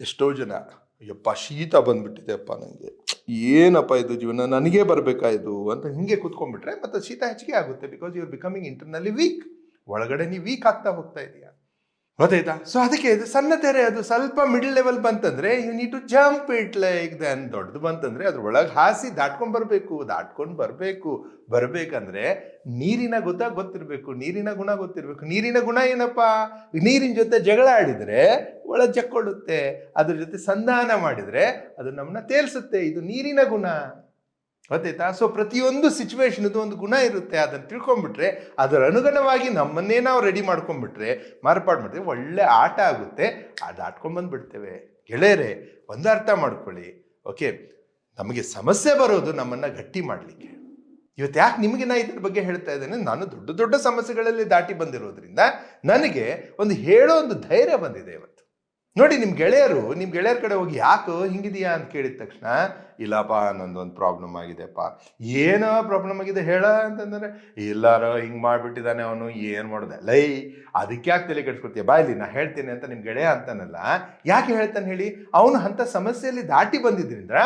ಎಷ್ಟೋ ಜನ ಅಯ್ಯಪ್ಪ ಶೀತ ಬಂದ್ಬಿಟ್ಟಿದೆಯಪ್ಪ ನನಗೆ ಏನಪ್ಪ ಇದು ಜೀವನ? ನನಗೆ ಬರಬೇಕಾ ಇದು ಅಂತ ಹಿಂಗೆ ಕೂತ್ಕೊಂಡ್ಬಿಟ್ರೆ ಮತ್ತೆ ಶೀತ ಹೆಚ್ಚಿಗೆ ಆಗುತ್ತೆ because you are becoming internally weak ಒಳಗಡೆ ನೀವು ವೀಕ್ ಆಗ್ತಾ ಹೋಗ್ತಾ ಇದೆಯಾ? ಗೊತ್ತಾಯ್ತಾ? ಸೊ ಅದಕ್ಕೆ ಇದು ಸಣ್ಣ ತೆರೆ ಅದು ಸ್ವಲ್ಪ ಮಿಡಲ್ ಲೆವೆಲ್ ಬಂತಂದ್ರೆ you need to jump it like then ದೊಡ್ಡದು ಬಂತಂದ್ರೆ ಅದ್ರ ಒಳಗೆ ಹಾಸಿ ದಾಟ್ಕೊಂಡು ಬರಬೇಕು ದಾಟ್ಕೊಂಡು ಬರಬೇಕು. ಬರಬೇಕಂದ್ರೆ ನೀರಿನ ಗೊತ್ತ ಗೊತ್ತಿರಬೇಕು, ನೀರಿನ ಗುಣ ಗೊತ್ತಿರಬೇಕು. ನೀರಿನ ಗುಣ ಏನಪ್ಪ? ನೀರಿನ ಜೊತೆ ಜಗಳ ಆಡಿದರೆ ಒಳ ಜಕ್ಕೊಳ್ಳುತ್ತೆ ಅದ್ರ ಜೊತೆ ಸಂಧಾನ ಮಾಡಿದರೆ ಅದು ನಮ್ಮನ್ನ ತೇಲ್ಸುತ್ತೆ. ಇದು ನೀರಿನ ಗುಣ. ಗೊತ್ತಾಯ್ತಾ ಸೊ ಪ್ರತಿಯೊಂದು ಸಿಚುವೇಶನ್ದು ಒಂದು ಗುಣ ಇರುತ್ತೆ. ಅದನ್ನು ತಿಳ್ಕೊಂಬಿಟ್ರೆ ಅದರ ಅನುಗುಣವಾಗಿ ನಮ್ಮನ್ನೇ ನಾವು ರೆಡಿ ಮಾಡ್ಕೊಂಡ್ಬಿಟ್ರೆ, ಮಾರ್ಪಾಡು ಮಾಡ್ತೇವೆ ಒಳ್ಳೆ ಆಟ ಆಗುತ್ತೆ. ಅದು ಆಡ್ಕೊಂಡು ಬಂದ್ಬಿಡ್ತೇವೆ. ಗೆಳೆಯರೆ, ಒಂದು ಅರ್ಥ ಮಾಡ್ಕೊಳ್ಳಿ. ಓಕೆ ನಮಗೆ ಸಮಸ್ಯೆ ಬರೋದು ನಮ್ಮನ್ನು ಗಟ್ಟಿ ಮಾಡಲಿಕ್ಕೆ. ಇವತ್ತು ಯಾಕೆ ನಿಮಗೆ ನಾ ಇದ್ರ ಬಗ್ಗೆ ಹೇಳ್ತಾ ಇದ್ದೇನೆ? ನಾನು ದೊಡ್ಡ ದೊಡ್ಡ ಸಮಸ್ಯೆಗಳಲ್ಲಿ ದಾಟಿ ಬಂದಿರೋದ್ರಿಂದ, ನನಗೆ ಒಂದು ಹೇಳೋ ಒಂದು ಧೈರ್ಯ ಬಂದಿದೆ ಇವತ್ತು. ನೋಡಿ ನಿಮ್ಮ ಗೆಳೆಯರು ನಿಮ್ಮ ಗೆಳೆಯರ ಕಡೆ ಹೋಗಿ ಯಾಕೆ ಹಿಂಗಿದೆಯಾ ಅಂತ ಕೇಳಿದ ತಕ್ಷಣ, ಇಲ್ಲಪ್ಪ ನಂದೊಂದು ಪ್ರಾಬ್ಲಮ್ ಆಗಿದೆಪ್ಪ. ಏನೋ ಪ್ರಾಬ್ಲಮ್ ಆಗಿದೆ ಹೇಳ ಅಂತಂದರೆ, ಇಲ್ಲಾರೋ, ಹಿಂಗೆ ಮಾಡಿಬಿಟ್ಟಿದ್ದಾನೆ ಅವನು, ಏನು ಮಾಡೋದೆ? ಲೈ, ಅದಕ್ಕೆ ಯಾಕೆ ತಲೆ ಕೆಡ್ಸ್ಕೊತೀಯ ಬಾ ಇಲ್ಲಿ, ನಾ ಹೇಳ್ತೀನಿ ಅಂತ ನಿಮ್ಮ ಗೆಳೆಯ ಅಂತಾನಲ್ಲ, ಯಾಕೆ ಹೇಳ್ತಾನೆ ಹೇಳಿ? ಅವನು ಅಂಥ ಸಮಸ್ಯೆಯಲ್ಲಿ ದಾಟಿ ಬಂದಿದ್ದರಿಂದ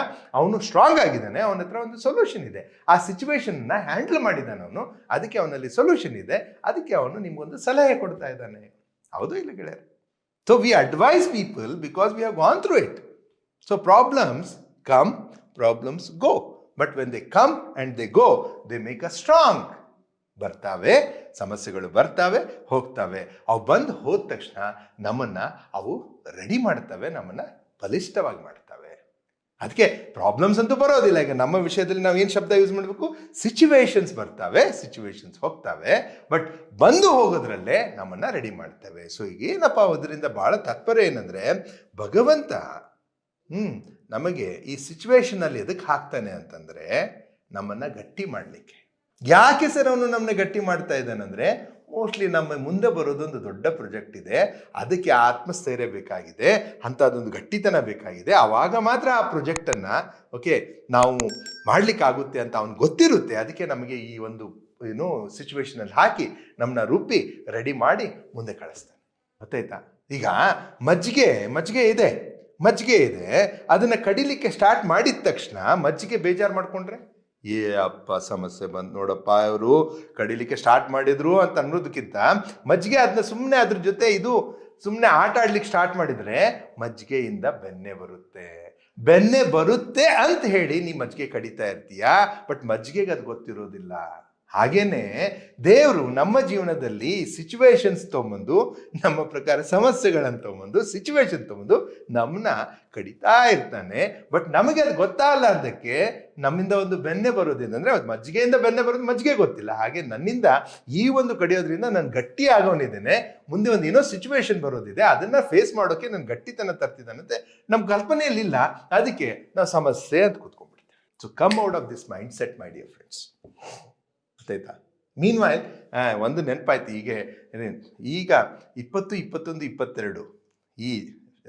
ಅವನು ಸ್ಟ್ರಾಂಗ್ ಆಗಿದ್ದಾನೆ, ಅವನ ಹತ್ರ ಒಂದು ಸೊಲ್ಯೂಷನ್ ಇದೆ. ಆ ಸಿಚುವೇಶನ್ನ ಹ್ಯಾಂಡಲ್ ಮಾಡಿದ್ದಾನೆ ಅವನು, ಅದಕ್ಕೆ ಅವನಲ್ಲಿ ಸೊಲ್ಯೂಷನ್ ಇದೆ, ಅದಕ್ಕೆ ಅವನು ನಿಮ್ಗೊಂದು ಸಲಹೆ ಕೊಡ್ತಾ ಇದ್ದಾನೆ. ಹೌದು ಇಲ್ಲ ಗೆಳೆಯರು? So we advise people because we have gone through it so problems come problems go but when they come and they go they make a strong ಬರ್ತಾವೆ, ಸಮಸ್ಯೆಗಳು ಬರ್ತಾವೆ, ಹೋಗ್ತವೆ. ಅವು ಬಂದು ಹೋದ ತಕ್ಷಣ ನಮ್ಮನ್ನು ಅವು ರೆಡಿ ಮಾಡ್ತವೆ, ನಮ್ಮನ್ನು ಬಲಿಷ್ಠವಾಗಿ ಮಾಡ್ತವೆ. ಅದಕ್ಕೆ ಪ್ರಾಬ್ಲಮ್ಸ್ ಅಂತೂ ಬರೋದಿಲ್ಲ. ಈಗ ನಮ್ಮ ವಿಷಯದಲ್ಲಿ ನಾವು ಏನು ಶಬ್ದ ಯೂಸ್ ಮಾಡಬೇಕು? ಸಿಚುವೇಶನ್ಸ್ ಬರ್ತವೆ ಸಿಚುವೇಶನ್ಸ್ ಹೋಗ್ತವೆ. ಬಟ್ ಬಂದು ಹೋಗೋದ್ರಲ್ಲೇ ನಮ್ಮನ್ನು ರೆಡಿ ಮಾಡ್ತವೆ. ಸೊ ಈಗ ಏನಪ್ಪ ಅದರಿಂದ ಭಾಳ ತಾತ್ಪರ್ಯ ಏನಂದರೆ, ಭಗವಂತ ಹ್ಞೂ ನಮಗೆ ಈ ಸಿಚುವೇಶನಲ್ಲಿ ಎದಕ್ಕೆ ಹಾಕ್ತಾನೆ ಅಂತಂದರೆ, ನಮ್ಮನ್ನು ಗಟ್ಟಿ ಮಾಡಲಿಕ್ಕೆ. ಯಾಕೆ ಸರ್ ಅವನು ನಮ್ಮನ್ನ ಗಟ್ಟಿ ಮಾಡ್ತಾ ಇದ್ದಾನಂದರೆ ಮೋಸ್ಟ್ಲಿ ನಮ್ಮ ಮುಂದೆ ಬರೋದೊಂದು ದೊಡ್ಡ ಪ್ರೊಜೆಕ್ಟ್ ಇದೆ. ಅದಕ್ಕೆ ಆತ್ಮಸ್ಥೈರ್ಯ ಬೇಕಾಗಿದೆ. ಅಂಥದ್ದೊಂದು ಗಟ್ಟಿತನ ಬೇಕಾಗಿದೆ. ಆವಾಗ ಮಾತ್ರ ಆ ಪ್ರೊಜೆಕ್ಟನ್ನು ಓಕೆ ನಾವು ಮಾಡಲಿಕ್ಕಾಗುತ್ತೆ ಅಂತ ಅವ್ನಿಗೆ ಗೊತ್ತಿರುತ್ತೆ. ಅದಕ್ಕೆ ನಮಗೆ ಈ ಒಂದು, ಏನು ಸಿಚುವೇಶನಲ್ಲಿ ಹಾಕಿ ನಮ್ಮನ್ನ ರುಬ್ಬಿ ರೆಡಿ ಮಾಡಿ ಮುಂದೆ ಕಳಿಸ್ತಾನೆ. ಗೊತ್ತಾಯ್ತಾ? ಈಗ ಮಜ್ಜಿಗೆ ಮಜ್ಜಿಗೆ ಇದೆ. ಮಜ್ಜಿಗೆ ಇದೆ. ಅದನ್ನ ಕಡಿಲಿಕ್ಕೆ ಸ್ಟಾರ್ಟ್ ಮಾಡಿದ ತಕ್ಷಣ ಮಜ್ಜಿಗೆ ಬೇಜಾರು ಮಾಡ್ಕೊಂಡ್ರೆ? ಏ ಅಪ್ಪ ಸಮಸ್ಯೆ ಬಂತು ನೋಡಪ್ಪ, ಅವರು ಕಡಿಲಿಕ್ಕೆ ಸ್ಟಾರ್ಟ್ ಮಾಡಿದ್ರು ಅಂತ ಅನ್ನೋದಕ್ಕಿಂತ ಮಜ್ಜಿಗೆ ಅದನ್ನ ಸುಮ್ಮನೆ ಅದ್ರ ಜೊತೆ ಇದು ಸುಮ್ಮನೆ ಆಟ ಆಡ್ಲಿಕ್ಕೆ ಸ್ಟಾರ್ಟ್ ಮಾಡಿದ್ರೆ ಮಜ್ಜಿಗೆಯಿಂದ ಬೆನ್ನೆ ಬರುತ್ತೆ. ಬೆನ್ನೆ ಬರುತ್ತೆ ಅಂತ ಹೇಳಿ ನೀ ಮಜ್ಜಿಗೆ ಕಡಿತಾ ಇರ್ತೀಯ? ಬಟ್ ಮಜ್ಜಿಗೆಗೆ ಅದು ಗೊತ್ತಿರೋದಿಲ್ಲ. ಹಾಗೇನೆ ದೇವರು ನಮ್ಮ ಜೀವನದಲ್ಲಿ ಸಿಚುವೇಶನ್ಸ್ ತೊಗೊಂಬಂದು, ನಮ್ಮ ಪ್ರಕಾರ ಸಮಸ್ಯೆಗಳನ್ನು ತೊಗೊಂಬಂದು ಸಿಚುವೇಶನ್ ತೊಗೊಂಬಂದು ನಮ್ಮನ್ನ ಕಡಿತಾ ಇರ್ತಾನೆ. ಬಟ್ ನಮಗೆ ಅದು ಗೊತ್ತಾಗಲಾರ್ದಕ್ಕೆ ನಮ್ಮಿಂದ ಒಂದು ಬೆನ್ನೆ ಬರೋದೇನಂದರೆ ಅದು ಮಜ್ಜಿಗೆಯಿಂದ ಬೆನ್ನೆ ಬರೋದು ಮಜ್ಜಿಗೆ ಗೊತ್ತಿಲ್ಲ. ಹಾಗೆ ನನ್ನಿಂದ ಈ ಒಂದು ಕಡಿಯೋದ್ರಿಂದ ನಾನು ಗಟ್ಟಿ ಆಗೋನಿದ್ದೇನೆ. ಮುಂದೆ ಒಂದು ಏನೋ ಸಿಚುವೇಶನ್ ಬರೋದಿದೆ, ಅದನ್ನು ಫೇಸ್ ಮಾಡೋಕ್ಕೆ ನಾನು ಗಟ್ಟಿತನ ತರ್ತಿದ್ದಾನಂತೆ ನಮ್ಮ ಕಲ್ಪನೆಯಲ್ಲಿಲ್ಲ ಅದಕ್ಕೆ ನಾವು ಸಮಸ್ಯೆ ಅಂತ ಕೂತ್ಕೊಂಡ್ಬಿಡ್ತೇವೆ. So come out of this mindset my dear friends ಗೊತ್ತಾಯ್ತಾ ಮೀನ್ ವೈಲ್ ಒಂದು ನೆನಪಾಯ್ತು ಏನೇನ್- ಈಗ ಇಪ್ಪತ್ತು, ಇಪ್ಪತ್ತೊಂದು, ಇಪ್ಪತ್ತೆರಡು, ಈ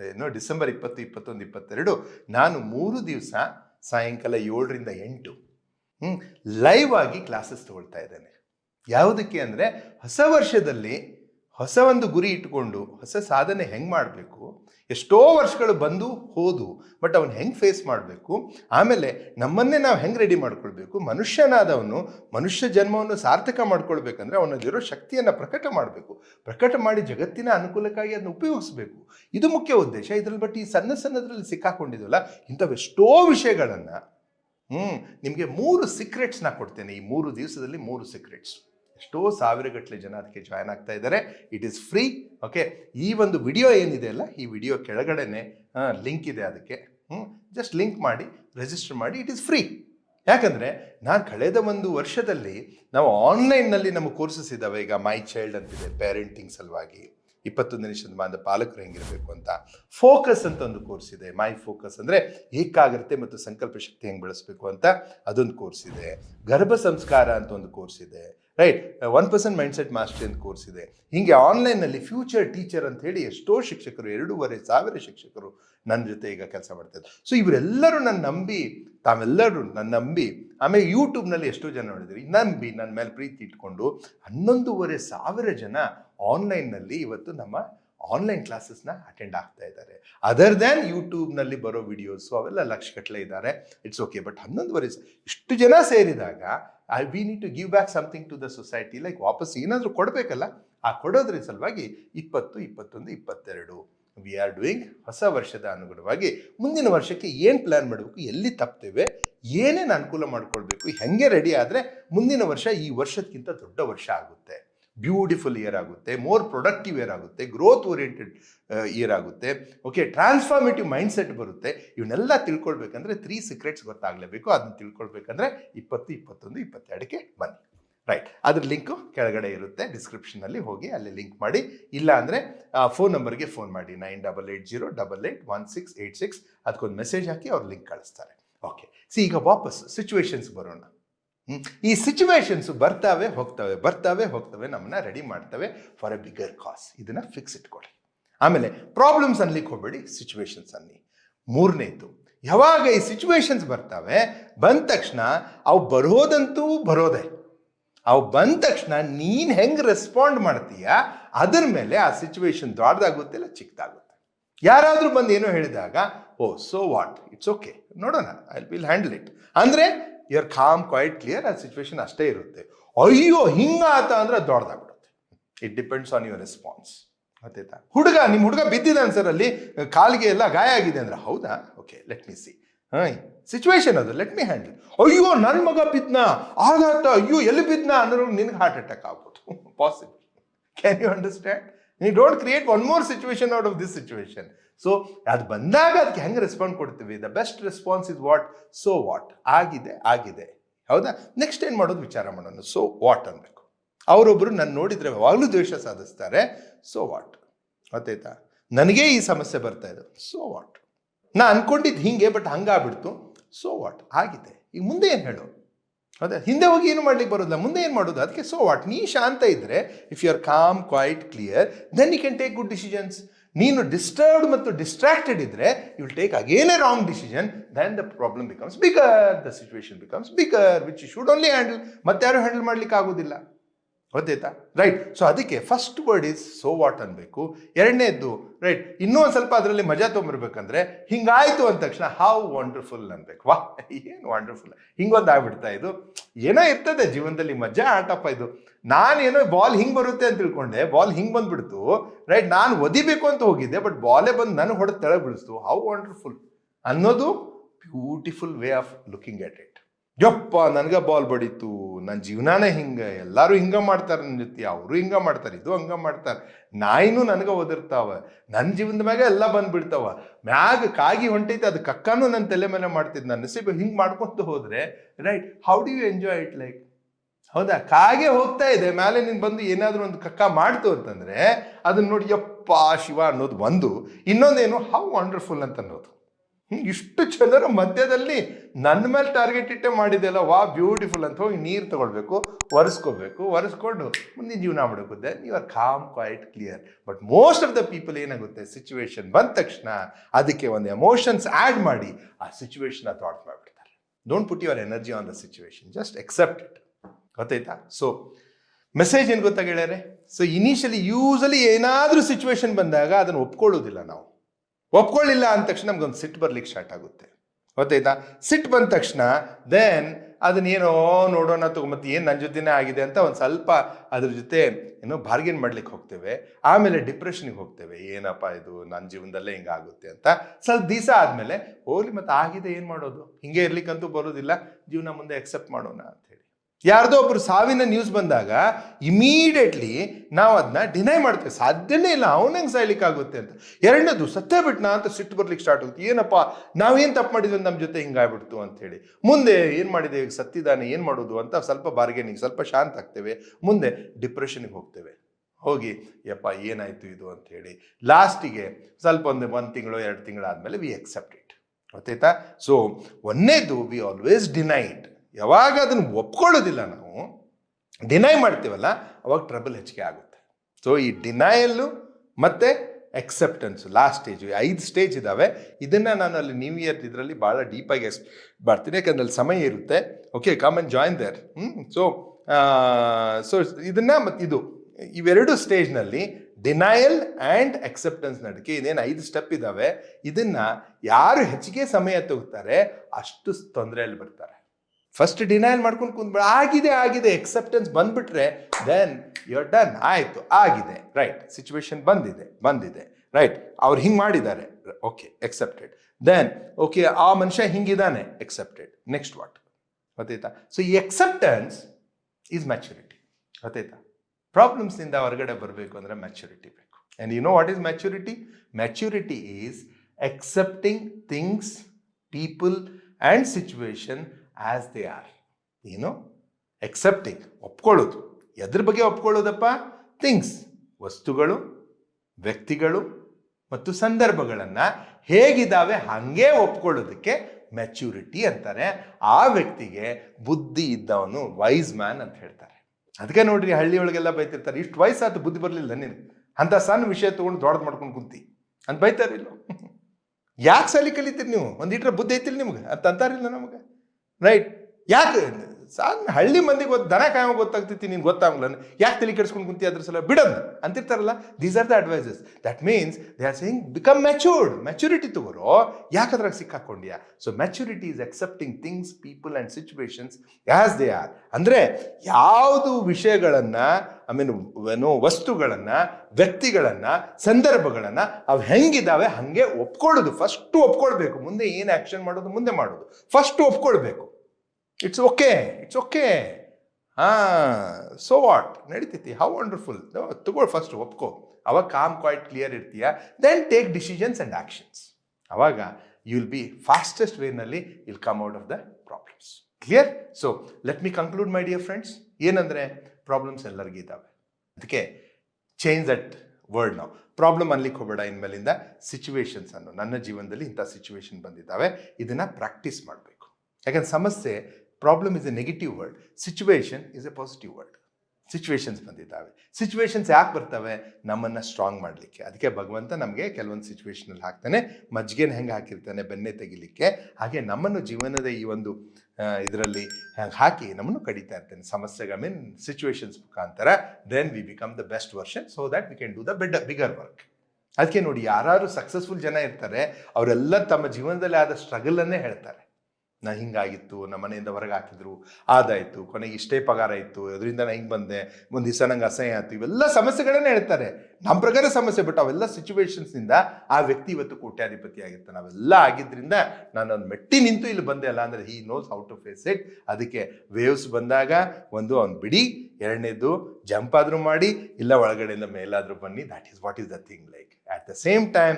ಏನೋ ಡಿಸೆಂಬರ್ ಇಪ್ಪತ್ತು, ಇಪ್ಪತ್ತೊಂದು, ಇಪ್ಪತ್ತೆರಡು, ನಾನು ಮೂರು ದಿವಸ ಸಾಯಂಕಾಲ ಏಳರಿಂದ ಎಂಟು ಲೈವ್ ಆಗಿ ಕ್ಲಾಸಸ್ ತಗೊಳ್ತಾ ಇದ್ದೇನೆ. ಯಾವುದಕ್ಕೆ ಅಂದರೆ, ಹೊಸ ವರ್ಷದಲ್ಲಿ ಹೊಸ ಒಂದು ಗುರಿ ಇಟ್ಕೊಂಡು ಹೊಸ ಸಾಧನೆ ಹೆಂಗೆ ಮಾಡಬೇಕು? ಎಷ್ಟೋ ವರ್ಷಗಳು ಬಂದು ಹೋದು, ಬಟ್ ಅವನು ಹೆಂಗೆ ಫೇಸ್ ಮಾಡಬೇಕು? ಆಮೇಲೆ ನಮ್ಮನ್ನೇ ನಾವು ಹೆಂಗೆ ರೆಡಿ ಮಾಡ್ಕೊಳ್ಬೇಕು? ಮನುಷ್ಯನಾದವನು ಮನುಷ್ಯ ಜನ್ಮವನ್ನು ಸಾರ್ಥಕ ಮಾಡ್ಕೊಳ್ಬೇಕಂದ್ರೆ ಅವನಲ್ಲಿರೋ ಶಕ್ತಿಯನ್ನು ಪ್ರಕಟ ಮಾಡಬೇಕು. ಪ್ರಕಟ ಮಾಡಿ ಜಗತ್ತಿನ ಅನುಕೂಲಕ್ಕಾಗಿ ಅದನ್ನು ಉಪಯೋಗಿಸಬೇಕು. ಇದು ಮುಖ್ಯ ಉದ್ದೇಶ. ಇದರಲ್ಲಿ ಬಟ್ ಈ ಸಣ್ಣ ಸಣ್ಣದ್ರಲ್ಲಿ ಸಿಕ್ಕಾಕೊಂಡಿದ್ವಲ್ಲ ಇಂಥವೆಷ್ಟೋ ವಿಷಯಗಳನ್ನು ಹ್ಞೂ ನಿಮಗೆ ಮೂರು ಸೀಕ್ರೆಟ್ಸ್ನ ಕೊಡ್ತೇನೆ. ಈ ಮೂರು ದಿವಸದಲ್ಲಿ ಮೂರು ಸೀಕ್ರೆಟ್ಸ್ ಎಷ್ಟೋ ಸಾವಿರಗಟ್ಟಲೆ ಜನ ಅದಕ್ಕೆ ಜಾಯ್ನ್ ಆಗ್ತಾ ಇದ್ದಾರೆ. ಇಟ್ ಈಸ್ ಫ್ರೀ ಓಕೆ ಈ ಒಂದು ವಿಡಿಯೋ ಏನಿದೆ ಅಲ್ಲ, ಈ ವಿಡಿಯೋ ಕೆಳಗಡೆನೆ ಲಿಂಕ್ ಇದೆ ಅದಕ್ಕೆ. ಹ್ಞೂ ಜಸ್ಟ್ ಲಿಂಕ್ ಮಾಡಿ ರಿಜಿಸ್ಟರ್ ಮಾಡಿ ಇಟ್ ಈಸ್ ಫ್ರೀ ಯಾಕಂದರೆ ನಾನು ಕಳೆದ ಒಂದು ವರ್ಷದಲ್ಲಿ ನಾವು ಆನ್ಲೈನ್ನಲ್ಲಿ ನಮ್ಮ ಕೋರ್ಸಸ್ ಇದ್ದಾವೆ. ಈಗ ಮೈ ಚೈಲ್ಡ್ ಅಂತಿದೆ ಪೇರೆಂಟಿಂಗ್ ಸಲುವಾಗಿ. ಇಪ್ಪತ್ತೊಂದನೇ ಶತಮಾನದ ಪಾಲಕರು ಹೆಂಗಿರಬೇಕು ಅಂತ. ಫೋಕಸ್ ಅಂತ ಒಂದು ಕೋರ್ಸ್ ಇದೆ. ಮೈ ಫೋಕಸ್ ಅಂದರೆ ಏಕಾಗ್ರತೆ ಮತ್ತು ಸಂಕಲ್ಪ ಶಕ್ತಿ ಹೆಂಗೆ ಬೆಳೆಸಬೇಕು ಅಂತ ಅದೊಂದು ಕೋರ್ಸ್ ಇದೆ. ಗರ್ಭ ಸಂಸ್ಕಾರ ಅಂತ ಒಂದು ಕೋರ್ಸ್ ಇದೆ. Right one percent mindset mastery ಅಂತ ಕೋರ್ಸ್ ಇದೆ. ಹೀಗೆ ಆನ್ಲೈನ್ನಲ್ಲಿ ಫ್ಯೂಚರ್ ಟೀಚರ್ ಅಂತ ಹೇಳಿ ಎಷ್ಟೋ ಶಿಕ್ಷಕರು, ಎರಡೂವರೆ ಸಾವಿರ ಶಿಕ್ಷಕರು ನನ್ನ ಜೊತೆ ಈಗ ಕೆಲಸ ಮಾಡ್ತಾರೆ ಸೊ ಇವರೆಲ್ಲರೂ ನನ್ನ ನಂಬಿ, ತಾವೆಲ್ಲರೂ ನನ್ನ ನಂಬಿ, ಆಮೇಲೆ ಯೂಟ್ಯೂಬ್ನಲ್ಲಿ ಎಷ್ಟೋ ಜನ ನೋಡಿದ್ರಿ ನಂಬಿ ನನ್ನ ಮೇಲೆ ಪ್ರೀತಿ ಇಟ್ಕೊಂಡು ಹನ್ನೊಂದೂವರೆ ಸಾವಿರ ಜನ ಆನ್ಲೈನ್ನಲ್ಲಿ ಇವತ್ತು ನಮ್ಮ ಆನ್ಲೈನ್ ಕ್ಲಾಸಸ್ನ ಅಟೆಂಡ್ ಆಗ್ತಾ ಇದ್ದಾರೆ. ಅದರ್ ದೆನ್ ಯೂಟ್ಯೂಬ್ನಲ್ಲಿ ಬರೋ ವಿಡಿಯೋಸು ಅವೆಲ್ಲ ಲಕ್ಷಗಟ್ಟಲೆ ಇದ್ದಾರೆ ಇಟ್ಸ್ ಓಕೆ ಬಟ್ ಹನ್ನೊಂದುವರೆ ಇಷ್ಟು ಜನ ಸೇರಿದಾಗ I we need to give back something to the society like ವಾಪಸ್ ಏನಾದರೂ ಕೊಡಬೇಕಲ್ಲ? ಆ ಕೊಡೋದ್ರ ಸಲುವಾಗಿ ಇಪ್ಪತ್ತು, ಇಪ್ಪತ್ತೊಂದು, ಇಪ್ಪತ್ತೆರಡು. ವಿ ಆರ್ ಡೂಯಿಂಗ್ ಹೊಸ ವರ್ಷದ ಅನುಗುಣವಾಗಿ ಮುಂದಿನ ವರ್ಷಕ್ಕೆ ಏನು ಪ್ಲ್ಯಾನ್ ಮಾಡಬೇಕು, ಎಲ್ಲಿ ತಪ್ತೇವೆ, ಏನೇನು ಅನುಕೂಲ ಮಾಡ್ಕೊಳ್ಬೇಕು, ಹೆಂಗೆ ರೆಡಿ ಆದರೆ ಮುಂದಿನ ವರ್ಷ ಈ ವರ್ಷಕ್ಕಿಂತ ದೊಡ್ಡ ವರ್ಷ ಆಗುತ್ತೆ. ಬ್ಯೂಟಿಫುಲ್ ಇಯರ್ ಆಗುತ್ತೆ ಮೋರ್ ಪ್ರೊಡಕ್ಟಿವ್ ಇಯರ್ ಆಗುತ್ತೆ ಗ್ರೋತ್ ಓರಿಯೆಂಟೆಡ್ ಇಯರ್ ಆಗುತ್ತೆ. ಓಕೆ ಟ್ರಾನ್ಸ್ಫಾರ್ಮೇಟಿವ್ ಮೈಂಡ್ ಸೆಟ್ ಬರುತ್ತೆ. ಇವನ್ನೆಲ್ಲ ತಿಳ್ಕೊಳ್ಬೇಕಂದ್ರೆ ತ್ರೀ ಸೀಕ್ರೆಟ್ಸ್ ಗೊತ್ತಾಗಲೇಬೇಕು. ಅದನ್ನ ತಿಳ್ಕೊಳ್ಬೇಕಂದ್ರೆ ಇಪ್ಪತ್ತು, ಇಪ್ಪತ್ತೊಂದು, ಇಪ್ಪತ್ತೆರಡಕ್ಕೆ ಬನ್ನಿ. ರೈಟ್ ಅದ್ರ ಲಿಂಕು ಕೆಳಗಡೆ ಇರುತ್ತೆ ಡಿಸ್ಕ್ರಿಪ್ಷನಲ್ಲಿ ಹೋಗಿ ಅಲ್ಲಿ ಲಿಂಕ್ ಮಾಡಿ. ಇಲ್ಲ ಅಂದರೆ ಫೋನ್ ನಂಬರ್ಗೆ ಫೋನ್ ಮಾಡಿ nine double eight zero double eight one six eight six ಅದಕ್ಕೊಂದು ಮೆಸೇಜ್ ಹಾಕಿ ಅವ್ರು ಲಿಂಕ್ ಕಳಿಸ್ತಾರೆ. ಓಕೆ ಸಿ ಈಗ ವಾಪಸ್ ಸಿಚುವೇಶನ್ಸ್ ಬರೋಣ. ಈ ಸಿಚುವೇಶನ್ಸು ಬರ್ತಾವೆ, ಹೋಗ್ತವೆ ಬರ್ತಾವೆ, ಹೋಗ್ತವೆ, ನಮ್ಮನ್ನ ರೆಡಿ ಮಾಡ್ತವೆ ಫಾರ್ ಎ ಬಿಗರ್ ಕಾಸ್ ಇದನ್ನ ಫಿಕ್ಸ್ ಇಟ್ಕೊಳ್ಳಿ ಆಮೇಲೆ ಪ್ರಾಬ್ಲಮ್ಸ್ ಅನ್ಲಿಕ್ಕೆ ಹೋಗಬೇಡಿ ಸಿಚುವೇಶನ್ಸ್ ಅನ್ನಿ. ಮೂರನೇದು, ಯಾವಾಗ ಈ ಸಿಚುವೇಶನ್ಸ್ ಬರ್ತಾವೆ, ಬಂದ ತಕ್ಷಣ ಅವು ಬರೋದಂತೂ ಬರೋದೆ. ಅವು ಬಂದ ತಕ್ಷಣ ನೀನು ಹೆಂಗೆ ರೆಸ್ಪಾಂಡ್ ಮಾಡ್ತೀಯ, ಅದ್ರ ಮೇಲೆ ಆ ಸಿಚುವೇಶನ್ ದೊಡ್ಡದಾಗುತ್ತೆ ಇಲ್ಲ ಚಿಕ್ಕದಾಗುತ್ತೆ ಯಾರಾದರೂ ಬಂದು ಏನೋ ಹೇಳಿದಾಗ, oh so what it's okay ನೋಡೋಣ. ಐ ವಿಲ್ ಹ್ಯಾಂಡಲ್ ಇಟ್ ಅಂದರೆ ಯುವರ್ ಕಾಮ್ ಕ್ವೈಟ್ ಕ್ಲಿಯರ್ ಆ ಸಿಚುವೇಶನ್ ಅಷ್ಟೇ ಇರುತ್ತೆ. ಅಯ್ಯೋ, ಹಿಂಗಾತ ಅಂದ್ರೆ ಅದು ದೊಡ್ಡದಾಗ್ಬಿಡುತ್ತೆ. It depends on your response ಗೊತ್ತಾಯ್ತಾ ಹುಡುಗ ನಿಮ್ಮ ಹುಡುಗ ಬಿದ್ದಿದ್ದಾನೆ ಸರ್ ಅಲ್ಲಿ, ಕಾಲಿಗೆ ಎಲ್ಲ ಗಾಯ ಆಗಿದೆ ಅಂದ್ರೆ ಹೌದಾ? ಓಕೆ ಲೆಟ್ ಮಿ ಸಿ ಹಾಂ ಸಿಚುವೇಶನ್ ಅದು ಲೆಟ್ ಮಿ ಹ್ಯಾಂಡಲ್ ಅಯ್ಯೋ ನನ್ನ ಮಗ ಬಿದ್ನ, ಆಘಾತ, ಅಯ್ಯೋ, ಎಲ್ಲಿ ಬಿದ್ನಾ ಅಂದ್ರೆ ನಿನಗೆ ಹಾರ್ಟ್ ಅಟ್ಯಾಕ್ ಆಗ್ಬೋದು. ಪಾಸಿಬಲ್ ಕ್ಯಾನ್ ಯು ಅಂಡರ್ಸ್ಟ್ಯಾಂಡ್ ನೀವು don't create one more situation out of this situation so ಅದು ಬಂದಾಗ ಅದಕ್ಕೆ ಹೆಂಗೆ ರೆಸ್ಪಾಂಡ್ ಕೊಡ್ತೀವಿ? The best response is what so what ಆಗಿದೆ ಆಗಿದೆ. ಹೌದಾ? ನೆಕ್ಸ್ಟ್ ಏನು ಮಾಡೋದು? ವಿಚಾರ ಮಾಡೋಣ. ಸೊ ವಾಟ್ ಅನ್ಬೇಕು. ಅವರೊಬ್ಬರು ನಾನು ನೋಡಿದರೆ ಯಾವಾಗಲೂ ದ್ವೇಷ ಸಾಧಿಸ್ತಾರೆ. ಸೊ ವಾಟ್ ಗೊತ್ತಾಯ್ತಾ? ನನಗೆ ಈ ಸಮಸ್ಯೆ ಬರ್ತಾ ಇದೆ. ಸೊ ವಾಟ್ ನಾ ಅಂದ್ಕೊಂಡಿದ್ದು ಹೀಗೆ ಬಟ್ ಹಂಗಾಗ್ಬಿಡ್ತು. ಸೊ ವಾಟ್ ಆಗಿದೆ. ಈಗ ಮುಂದೆ ಏನು ಹೇಳು? ಅದೇ, ಹಿಂದೆ ಹೋಗಿ ಏನು ಮಾಡ್ಲಿಕ್ಕೆ ಬರೋದಿಲ್ಲ, ಮುಂದೆ ಏನು ಮಾಡೋದು? ಅದಕ್ಕೆ ಸೊ ವಾಟ್ ನೀ ಶಾಂತ ಇದ್ದರೆ if you are calm quiet clear then you can take good decisions ನೀನು ಡಿಸ್ಟರ್ಬ್ಡ್ ಮತ್ತು ಡಿಸ್ಟ್ರಾಕ್ಟೆಡ್ ಇದ್ದರೆ you will take again a wrong decision then the problem becomes bigger the situation becomes bigger which you should only handle ಯಾರು handle ಮಾಡ್ಲಿಕ್ಕೆ ಆಗೋದಿಲ್ಲ? ಗೊತ್ತಾಯ್ತಾ? Right so ಅದಕ್ಕೆ first word is so what ಅನ್ಬೇಕು. ಎರಡನೇದ್ದು right ಇನ್ನೂ ಒಂದು ಸ್ವಲ್ಪ ಅದರಲ್ಲಿ ಮಜಾ ತೊಗೊಂಬರ್ಬೇಕಂದ್ರೆ ಹಿಂಗಾಯ್ತು ಅಂದ ತಕ್ಷಣ ಹೌ ವಂಡರ್ಫುಲ್ ಅನ್ಬೇಕು. ವಾ ಏನು ವಂಡರ್ಫುಲ್ ಹಿಂಗೊಂದು ಆಗ್ಬಿಡ್ತಾ ಇದು. ಏನೋ ಇರ್ತದೆ ಜೀವನದಲ್ಲಿ ಮಜಾ ಆಟಪ್ಪ ಇದು. ನಾನೇನೋ ಬಾಲ್ ಹಿಂಗೆ ಬರುತ್ತೆ ಅಂತ ತಿಳ್ಕೊಂಡೆ ಬಾಲ್ ಹಿಂಗೆ ಬಂದ್ಬಿಡ್ತು ರೈಟ್ ನಾನು ಒದಿಬೇಕು ಅಂತ ಹೋಗಿದ್ದೆ ಬಟ್ ಬಾಲೇ ಬಂದು ನನ್ನ ಹೊಡೆದು ತೆಳಗೆ ಬಿಡಿಸ್ತು ಹೌ ವಂಡರ್ಫುಲ್ ಅನ್ನೋದು beautiful way of looking at it ಯಪ್ಪ, ನನಗೆ ಬಾಲ್ ಬಡೀತು ನನ್ನ ಜೀವನಾನೇ ಹಿಂಗೆ, ಎಲ್ಲರೂ ಹಿಂಗೆ ಮಾಡ್ತಾರೆ ನನ್ನ ಜೊತೆ, ಅವರು ಹಿಂಗೆ ಮಾಡ್ತಾರೆ, ಇದು ಹಂಗೆ ಮಾಡ್ತಾರೆ. ನಾಯಿನೂ ನನಗೆ ಒದರ್ತಾವ ನನ್ನ ಜೀವನದ ಮ್ಯಾಗ ಎಲ್ಲ ಬಂದ್ಬಿಡ್ತಾವ. ಮ್ಯಾಗ ಕಾಗಿ ಹೊಂಟೈತೆ, ಅದು ಕಕ್ಕನೂ ನನ್ನ ತಲೆ ಮೇಲೆ ಮಾಡ್ತಿದ್ದೆ ನನ್ನ ನಸೀಬು ಹಿಂಗೆ ಮಾಡ್ಕೊಂತ ಹೋದರೆ right how do you enjoy it like ಹೌದಾ? ಕಾಗೆ ಹೋಗ್ತಾ ಇದೆ ಮೇಲೆ ನೀನು ಬಂದು ಏನಾದರೂ ಒಂದು ಕಕ್ಕ ಮಾಡ್ತು ಅಂತಂದ್ರೆ ಅದನ್ನ ನೋಡಿ ಯಪ್ಪ ಶಿವ ಅನ್ನೋದು ಒಂದು. ಇನ್ನೊಂದೇನು ಹೌ ವಂಡರ್ಫುಲ್ ಅಂತ ಅನ್ನೋದು. ಇಷ್ಟು ಜನರ ಮಧ್ಯದಲ್ಲಿ ನನ್ನ ಮೇಲೆ ಟಾರ್ಗೆಟ್ ಇಟ್ಟೆ ಮಾಡಿದೆಲ್ಲ ವಾ ಬ್ಯೂಟಿಫುಲ್ ಅಂತ ಹೋಗಿ ನೀರು ತಗೊಳ್ಬೇಕು, ಒರೆಸ್ಕೋಬೇಕು, ಒರೆಸ್ಕೊಂಡು ಮುಂದಿನ ಜೀವನ ಮಾಡಬೇಕು then you are calm quite clear but most of the people ಏನಾಗುತ್ತೆ ಸಿಚುವೇಶನ್ ಬಂದ ತಕ್ಷಣ ಅದಕ್ಕೆ ಒಂದು ಎಮೋಷನ್ಸ್ ಆ್ಯಡ್ ಮಾಡಿ ಆ ಸಿಚುವೇಶನ್ನ ಥಾಟ್ ಮಾಡಿಬಿಡ್ತಾರೆ. Don't put your energy on the situation just accept it ಗೊತ್ತಾಯ್ತಾ? ಸೊ ಮೆಸೇಜ್ ಏನು ಗೊತ್ತಾಗ ಹೇಳ್ಯಾರೆ? ಸೊ ಇನಿಷಿಯಲಿ ಯೂಸಲಿ ಏನಾದರೂ ಸಿಚುವೇಶನ್ ಬಂದಾಗ ಅದನ್ನು ಒಪ್ಕೊಳ್ಳೋದಿಲ್ಲ ನಾವು. ಒಪ್ಕೊಳ್ಳಿಲ್ಲ ಅಂದ ತಕ್ಷಣ ನಮ್ಗೊಂದು ಸಿಟ್ಟು ಬರ್ಲಿಕ್ಕೆ ಸ್ಟಾರ್ಟ್ ಆಗುತ್ತೆ. ಗೊತ್ತಾಯ್ತಾ? ಸಿಟ್ಟು ಬಂದ ತಕ್ಷಣ ದೆನ್ ಅದನ್ನೇನೋ ನೋಡೋಣ ಮತ್ತೆ ಏನು ನನ್ನ ಜೊತೆನೇ ಆಗಿದೆ ಅಂತ ಒಂದು ಸ್ವಲ್ಪ ಅದ್ರ ಜೊತೆ ಏನೋ ಬಾರ್ಗೇನ್ ಮಾಡ್ಲಿಕ್ಕೆ ಹೋಗ್ತೇವೆ. ಆಮೇಲೆ ಡಿಪ್ರೆಷನ್ಗೆ ಹೋಗ್ತೇವೆ. ಏನಪ್ಪ ಇದು? ನನ್ನ ಜೀವನದಲ್ಲೇ ಹಿಂಗಾಗುತ್ತೆ ಅಂತ. ಸ್ವಲ್ಪ ದಿವಸ ಆದಮೇಲೆ, ಹೋಗ್ಲಿ ಮತ್ತೆ ಆಗಿದೆ, ಏನು ಮಾಡೋದು? ಹಿಂಗೆ ಇರ್ಲಿಕ್ಕಂತೂ ಬರೋದಿಲ್ಲ. ಜೀವನ ಮುಂದೆ ಎಕ್ಸೆಪ್ಟ್ ಮಾಡೋಣ ಅಂತ. ಯಾರ್ದೋ ಒಬ್ರು ಸಾವಿನ ನ್ಯೂಸ್ ಬಂದಾಗ ಇಮಿಡಿಯೇಟ್ಲಿ ನಾವು ಅದನ್ನ ಡಿನೈ ಮಾಡ್ತೇವೆ. ಸಾಧ್ಯನೇ ಇಲ್ಲ ಅವನಂಗೆ ಸಾಯ್ಲಿಕ್ಕಾಗುತ್ತೆ ಅಂತ. ಎರಡನೇದು ಸತ್ತೇ ಬಿಟ್ನಾ ಅಂತ ಸಿಟ್ಟು ಬರ್ಲಿಕ್ಕೆ ಸ್ಟಾರ್ಟ್ ಆಗುತ್ತೆ. ಏನಪ್ಪ, ನಾವೇನು ತಪ್ಪು ಮಾಡಿದ್ವಿ ನಮ್ಮ ಜೊತೆ ಹಿಂಗಾಗ್ಬಿಡ್ತು ಅಂತ ಹೇಳಿ ಮುಂದೆ ಏನು ಮಾಡಿದೆ, ಈಗ ಸತ್ತಿದ್ದಾನೆ ಏನು ಮಾಡೋದು ಅಂತ ಸ್ವಲ್ಪ ಬಾರ್ಗೇನಿಂಗ್ ಸ್ವಲ್ಪ ಶಾಂತ ಆಗ್ತೇವೆ. ಮುಂದೆ ಡಿಪ್ರೆಷನ್ಗೆ ಹೋಗ್ತೇವೆ. ಹೋಗಿ, ಯಪ್ಪ, ಏನಾಯಿತು ಇದು ಅಂಥೇಳಿ ಲಾಸ್ಟಿಗೆ ಸ್ವಲ್ಪ ಒಂದು ಒಂದು ತಿಂಗಳು, ಎರಡು ತಿಂಗಳಾದಮೇಲೆ ವಿ ಅಕ್ಸೆಪ್ಟ್ ಇಟ್ ಗೊತ್ತಾಯ್ತಾ? ಸೊ ಒಂದೇದು ವಿ ಆಲ್ವೇಸ್ ಡಿನೈಟ್ ಯಾವಾಗ ಅದನ್ನು ಒಪ್ಕೊಳ್ಳೋದಿಲ್ಲ ನಾವು ಡಿನೈ ಮಾಡ್ತೀವಲ್ಲ, ಅವಾಗ ಟ್ರಬಲ್ ಹೆಚ್ಚಿಗೆ ಆಗುತ್ತೆ. ಸೊ ಈ ಡಿನಯಲ್ಲು ಮತ್ತು ಎಕ್ಸೆಪ್ಟೆನ್ಸು ಲಾಸ್ಟ್ ಸ್ಟೇಜ್ ಐದು ಸ್ಟೇಜ್ ಇದ್ದಾವೆ ಇದನ್ನು ನಾನು ಅಲ್ಲಿ ನ್ಯೂ ಇಯರ್ ಇದರಲ್ಲಿ ಭಾಳ ಡೀಪಾಗಿ ಎಕ್ಸ್ ಮಾಡ್ತೀನಿ. ಯಾಕಂದ್ರೆ ಅಲ್ಲಿ ಸಮಯ ಇರುತ್ತೆ. Okay come and join there ಹ್ಞೂ ಸೊ ಸೊ ಇದನ್ನು ಮತ್ತು ಇದು, ಇವೆರಡು ಸ್ಟೇಜ್ನಲ್ಲಿ ಡಿನಯಲ್ ಆ್ಯಂಡ್ ಎಕ್ಸೆಪ್ಟೆನ್ಸ್ ನಡುಕೆ ಇದೇನು ಐದು ಸ್ಟೆಪ್ ಇದ್ದಾವೆ ಇದನ್ನು ಯಾರು ಹೆಚ್ಚಿಗೆ ಸಮಯ ತಗೋತಾರೆ, ಅಷ್ಟು ತೊಂದರೆಯಲ್ಲಿ ಬರ್ತಾರೆ. ಫಸ್ಟ್ ಡಿನೈಲ್ ಮಾಡ್ಕೊಂಡು ಕುಂತ್ಬಿಡ ಆಗಿದೆ ಆಗಿದೆ. ಎಕ್ಸೆಪ್ಟೆನ್ಸ್ ಬಂದ್ಬಿಟ್ರೆ ದೆನ್ ಯುವರ್ ಡನ್ ಆಯಿತು, ಆಗಿದೆ. ರೈಟ್ ಸಿಚುವೇಶನ್ ಬಂದಿದೆ ಬಂದಿದೆ. ರೈಟ್ ಅವ್ರು ಹಿಂಗೆ ಮಾಡಿದ್ದಾರೆ. ಓಕೆ ಎಕ್ಸೆಪ್ಟೆಡ್ ದೆನ್ ಓಕೆ ಆ ಮನುಷ್ಯ ಹಿಂಗಿದ್ದಾನೆ. ಎಕ್ಸೆಪ್ಟೆಡ್ ನೆಕ್ಸ್ಟ್ ವಾಟ್ ಗೊತ್ತಾಯ್ತಾ? ಸೊ ಈ ಎಕ್ಸೆಪ್ಟೆನ್ಸ್ ಈಸ್ ಮ್ಯಾಚುರಿಟಿ ಗೊತ್ತಾಯ್ತಾ? ಪ್ರಾಬ್ಲಮ್ಸ್ನಿಂದ ಹೊರಗಡೆ ಬರಬೇಕು ಅಂದರೆ ಮ್ಯಾಚುರಿಟಿ ಬೇಕು. And you know what is maturity maturity is accepting things people and situation as they are ಏನು? ಎಕ್ಸೆಪ್ಟಿಂಗ್ ಒಪ್ಕೊಳ್ಳೋದು. ಎದ್ರ ಬಗ್ಗೆ ಒಪ್ಕೊಳ್ಳೋದಪ್ಪ? ಥಿಂಗ್ಸ್ ವಸ್ತುಗಳು, ವ್ಯಕ್ತಿಗಳು ಮತ್ತು ಸಂದರ್ಭಗಳನ್ನು ಹೇಗಿದ್ದಾವೆ ಹಾಗೆ ಒಪ್ಕೊಳ್ಳೋದಕ್ಕೆ ಮೆಚ್ಯೂರಿಟಿ ಅಂತಾರೆ. ಆ ವ್ಯಕ್ತಿಗೆ ಬುದ್ಧಿ ಇದ್ದವನು ವೈಸ್ ಮ್ಯಾನ್ ಅಂತ ಹೇಳ್ತಾರೆ. ಅದಕ್ಕೆ ನೋಡ್ರಿ ಹಳ್ಳಿ ಒಳಗೆಲ್ಲ ಬೈತಿರ್ತಾರೆ. ಇಷ್ಟು ವಯಸ್ಸಾತು ಬುದ್ಧಿ ಬರಲಿಲ್ಲ ನೀನು ಅಂತ ಸಣ್ಣ ವಿಷಯ ತೊಗೊಂಡು ದೊಡ್ಡದು ಮಾಡ್ಕೊಂಡು ಕುಂತಿ. ಅಂತ ಬೈತಾರಿಲ್ಲ? *laughs* ಯಾಕೆ ಸಲಿ ಕಲಿತೀರಿ ನೀವು? ಒಂದು ಇಟ್ರೆ ಬುದ್ಧಿ ಐತಿಲ್ಲ ನಿಮ್ಗೆ? ಅಂತ ಅಂತಾರಿಲ್ಲ ನಮಗೆ. ರೈಟ್ ಯಾಕೆ? ಸಣ್ಣ ಹಳ್ಳಿ ಮಂದಿಗೆ ಗೊತ್ತು ದನ ಕಾಯೋ ಗೊತ್ತಾಗ್ತೈತಿ ನೀನು ಗೊತ್ತಾಗಲ್ಲ ಯಾಕೆ ತಲೆ ಕೆಡಿಸ್ಕೊಂಡು ಕುಂತಿ ಅದ್ರ ಸಲ? ಬಿಡೋದು. ಅಂತಿರ್ತಾರಲ್ಲ these are the advices that means they are saying become matured maturity ತಗೋರೋ, ಯಾಕೆ ಅದ್ರಾಗ ಸಿಕ್ಕಾಕೊಂಡ್ಯಾ? So maturity is accepting things people and situations as they are ಅಂದರೆ ಯಾವುದು ವಿಷಯಗಳನ್ನು ಐ ಮೀನ್ ಏನೋ ವಸ್ತುಗಳನ್ನು, ವ್ಯಕ್ತಿಗಳನ್ನು, ಸಂದರ್ಭಗಳನ್ನು ಅವು ಹೆಂಗಿದ್ದಾವೆ ಹಾಗೆ ಒಪ್ಕೊಳ್ಳೋದು. ಫಸ್ಟು ಒಪ್ಕೊಳ್ಬೇಕು. ಮುಂದೆ ಏನು ಆ್ಯಕ್ಷನ್ ಮಾಡೋದು, ಮುಂದೆ ಮಾಡೋದು. ಫಸ್ಟು ಒಪ್ಕೊಳ್ಬೇಕು. ಇಟ್ಸ್ ಓಕೆ ಇಟ್ಸ್ ಓಕೆ ಹಾಂ ಸೊ ವಾಟ್ ನಡೀತೈತಿ. ಹೌ ವಂಡರ್ಫುಲ್ ತಗೊಳ್ಳಿ ಫಸ್ಟ್ ಒಪ್ಕೋ. ಅವಾಗ ಕಾಮ್ ಕ್ವಾಯ್ಟ್ ಕ್ಲಿಯರ್ ಇರ್ತೀಯ. Then take decisions and actions ಅವಾಗ you will be fastest ವೇನಲ್ಲಿ will come out of the problems clear so let me conclude my dear friends ಏನಂದರೆ? Problems ಎಲ್ಲರಿಗೂ ಇದ್ದಾವೆ ಅದಕ್ಕೆ ಚೇಂಜ್ ದಟ್ ವರ್ಡ್ ನಾವು problem ಅನ್ಲಿಕ್ಕೆ ಹೋಗಬೇಡ ಇನ್ಮೇಲಿಂದ. Situations ಅನ್ನು. ನನ್ನ ಜೀವನದಲ್ಲಿ ಇಂಥ ಸಿಚುವೇಶನ್ ಬಂದಿದ್ದಾವೆ. ಇದನ್ನು ಪ್ರಾಕ್ಟೀಸ್ ಮಾಡಬೇಕು. ಯಾಕಂದ್ರೆ ಸಮಸ್ಯೆ problem is a negative word situation is a positive word situations ಬಂದಿದ್ದಾವೆ. ಸಿಚುವೇಶನ್ಸ್ ಯಾಕೆ ಬರ್ತವೆ? ನಮ್ಮನ್ನು ಸ್ಟ್ರಾಂಗ್ ಮಾಡಲಿಕ್ಕೆ. ಅದಕ್ಕೆ ಭಗವಂತ ನಮಗೆ ಕೆಲವೊಂದು ಸಿಚುವೇಶನಲ್ಲಿ ಹಾಕ್ತಾನೆ. ಮಜ್ಜಿಗೆನ ಹೆಂಗೆ ಹಾಕಿರ್ತಾನೆ? ಬೆನ್ನೆ ತೆಗಿಲಿಕ್ಕೆ. ಹಾಗೆ ನಮ್ಮನ್ನು ಜೀವನದ ಈ ಒಂದು ಇದರಲ್ಲಿ ಹಾಕಿ ನಮ್ಮನ್ನು ಕಡಿತಾ ಇರ್ತಾನೆ. ಐ ಮೀನ್ ಸಿಚುವೇಶನ್ಸ್ ಮುಖಾಂತರ. Then we become the best version so that we can do the bed bigger work ಅದಕ್ಕೆ ನೋಡಿ ಯಾರು ಸಕ್ಸಸ್ಫುಲ್ ಜನ ಇರ್ತಾರೆ, ಅವರೆಲ್ಲ ತಮ್ಮ ಜೀವನದಲ್ಲಿ ಆದ ಸ್ಟ್ರಗಲನ್ನೇ ಹೇಳ್ತಾರೆ. ನಾ ಹಿಂಗಾಗಿತ್ತು, ನಮ್ಮ ಮನೆಯಿಂದ ಹೊರಗೆ ಹಾಕಿದ್ರು, ಆದಾಯಿತು, ಕೊನೆಗೆ ಇಷ್ಟೇ ಪಗಾರ ಇತ್ತು, ಅದರಿಂದ ನಾನು ಹಿಂಗೆ ಬಂದೆ ಒಂದು ದಿವಸ ನಂಗೆ ಅಸಹ್ಯ ಆಯಿತು, ಇವೆಲ್ಲ ಸಮಸ್ಯೆಗಳನ್ನೇ ಹೇಳ್ತಾರೆ. ನಮ್ಮ ಪ್ರಕಾರ ಸಮಸ್ಯೆ, ಬಟ್ ಅವೆಲ್ಲ ಸಿಚುವೇಶನ್ಸ್ನಿಂದ ಆ ವ್ಯಕ್ತಿ ಇವತ್ತು ಕೋಟ್ಯಾಧಿಪತಿ ಆಗಿರ್ತಾನೆ. ಅವೆಲ್ಲ ಆಗಿದ್ದರಿಂದ ನಾನು ಒಂದು ಮೆಟ್ಟಿ ನಿಂತು ಇಲ್ಲಿ ಬಂದೆ ಅಲ್ಲ, ಅಂದರೆ he knows how to face it ಅದಕ್ಕೆ ವೇವ್ಸ್ ಬಂದಾಗ ಒಂದು ಅವ್ನು ಬಿಡಿ, ಎರಡನೇದು ಜಂಪ್ ಆದರೂ ಮಾಡಿ, ಇಲ್ಲ ಒಳಗಡೆಯಿಂದ ಮೇಲಾದರೂ ಬನ್ನಿ that is what is the thing like at the same time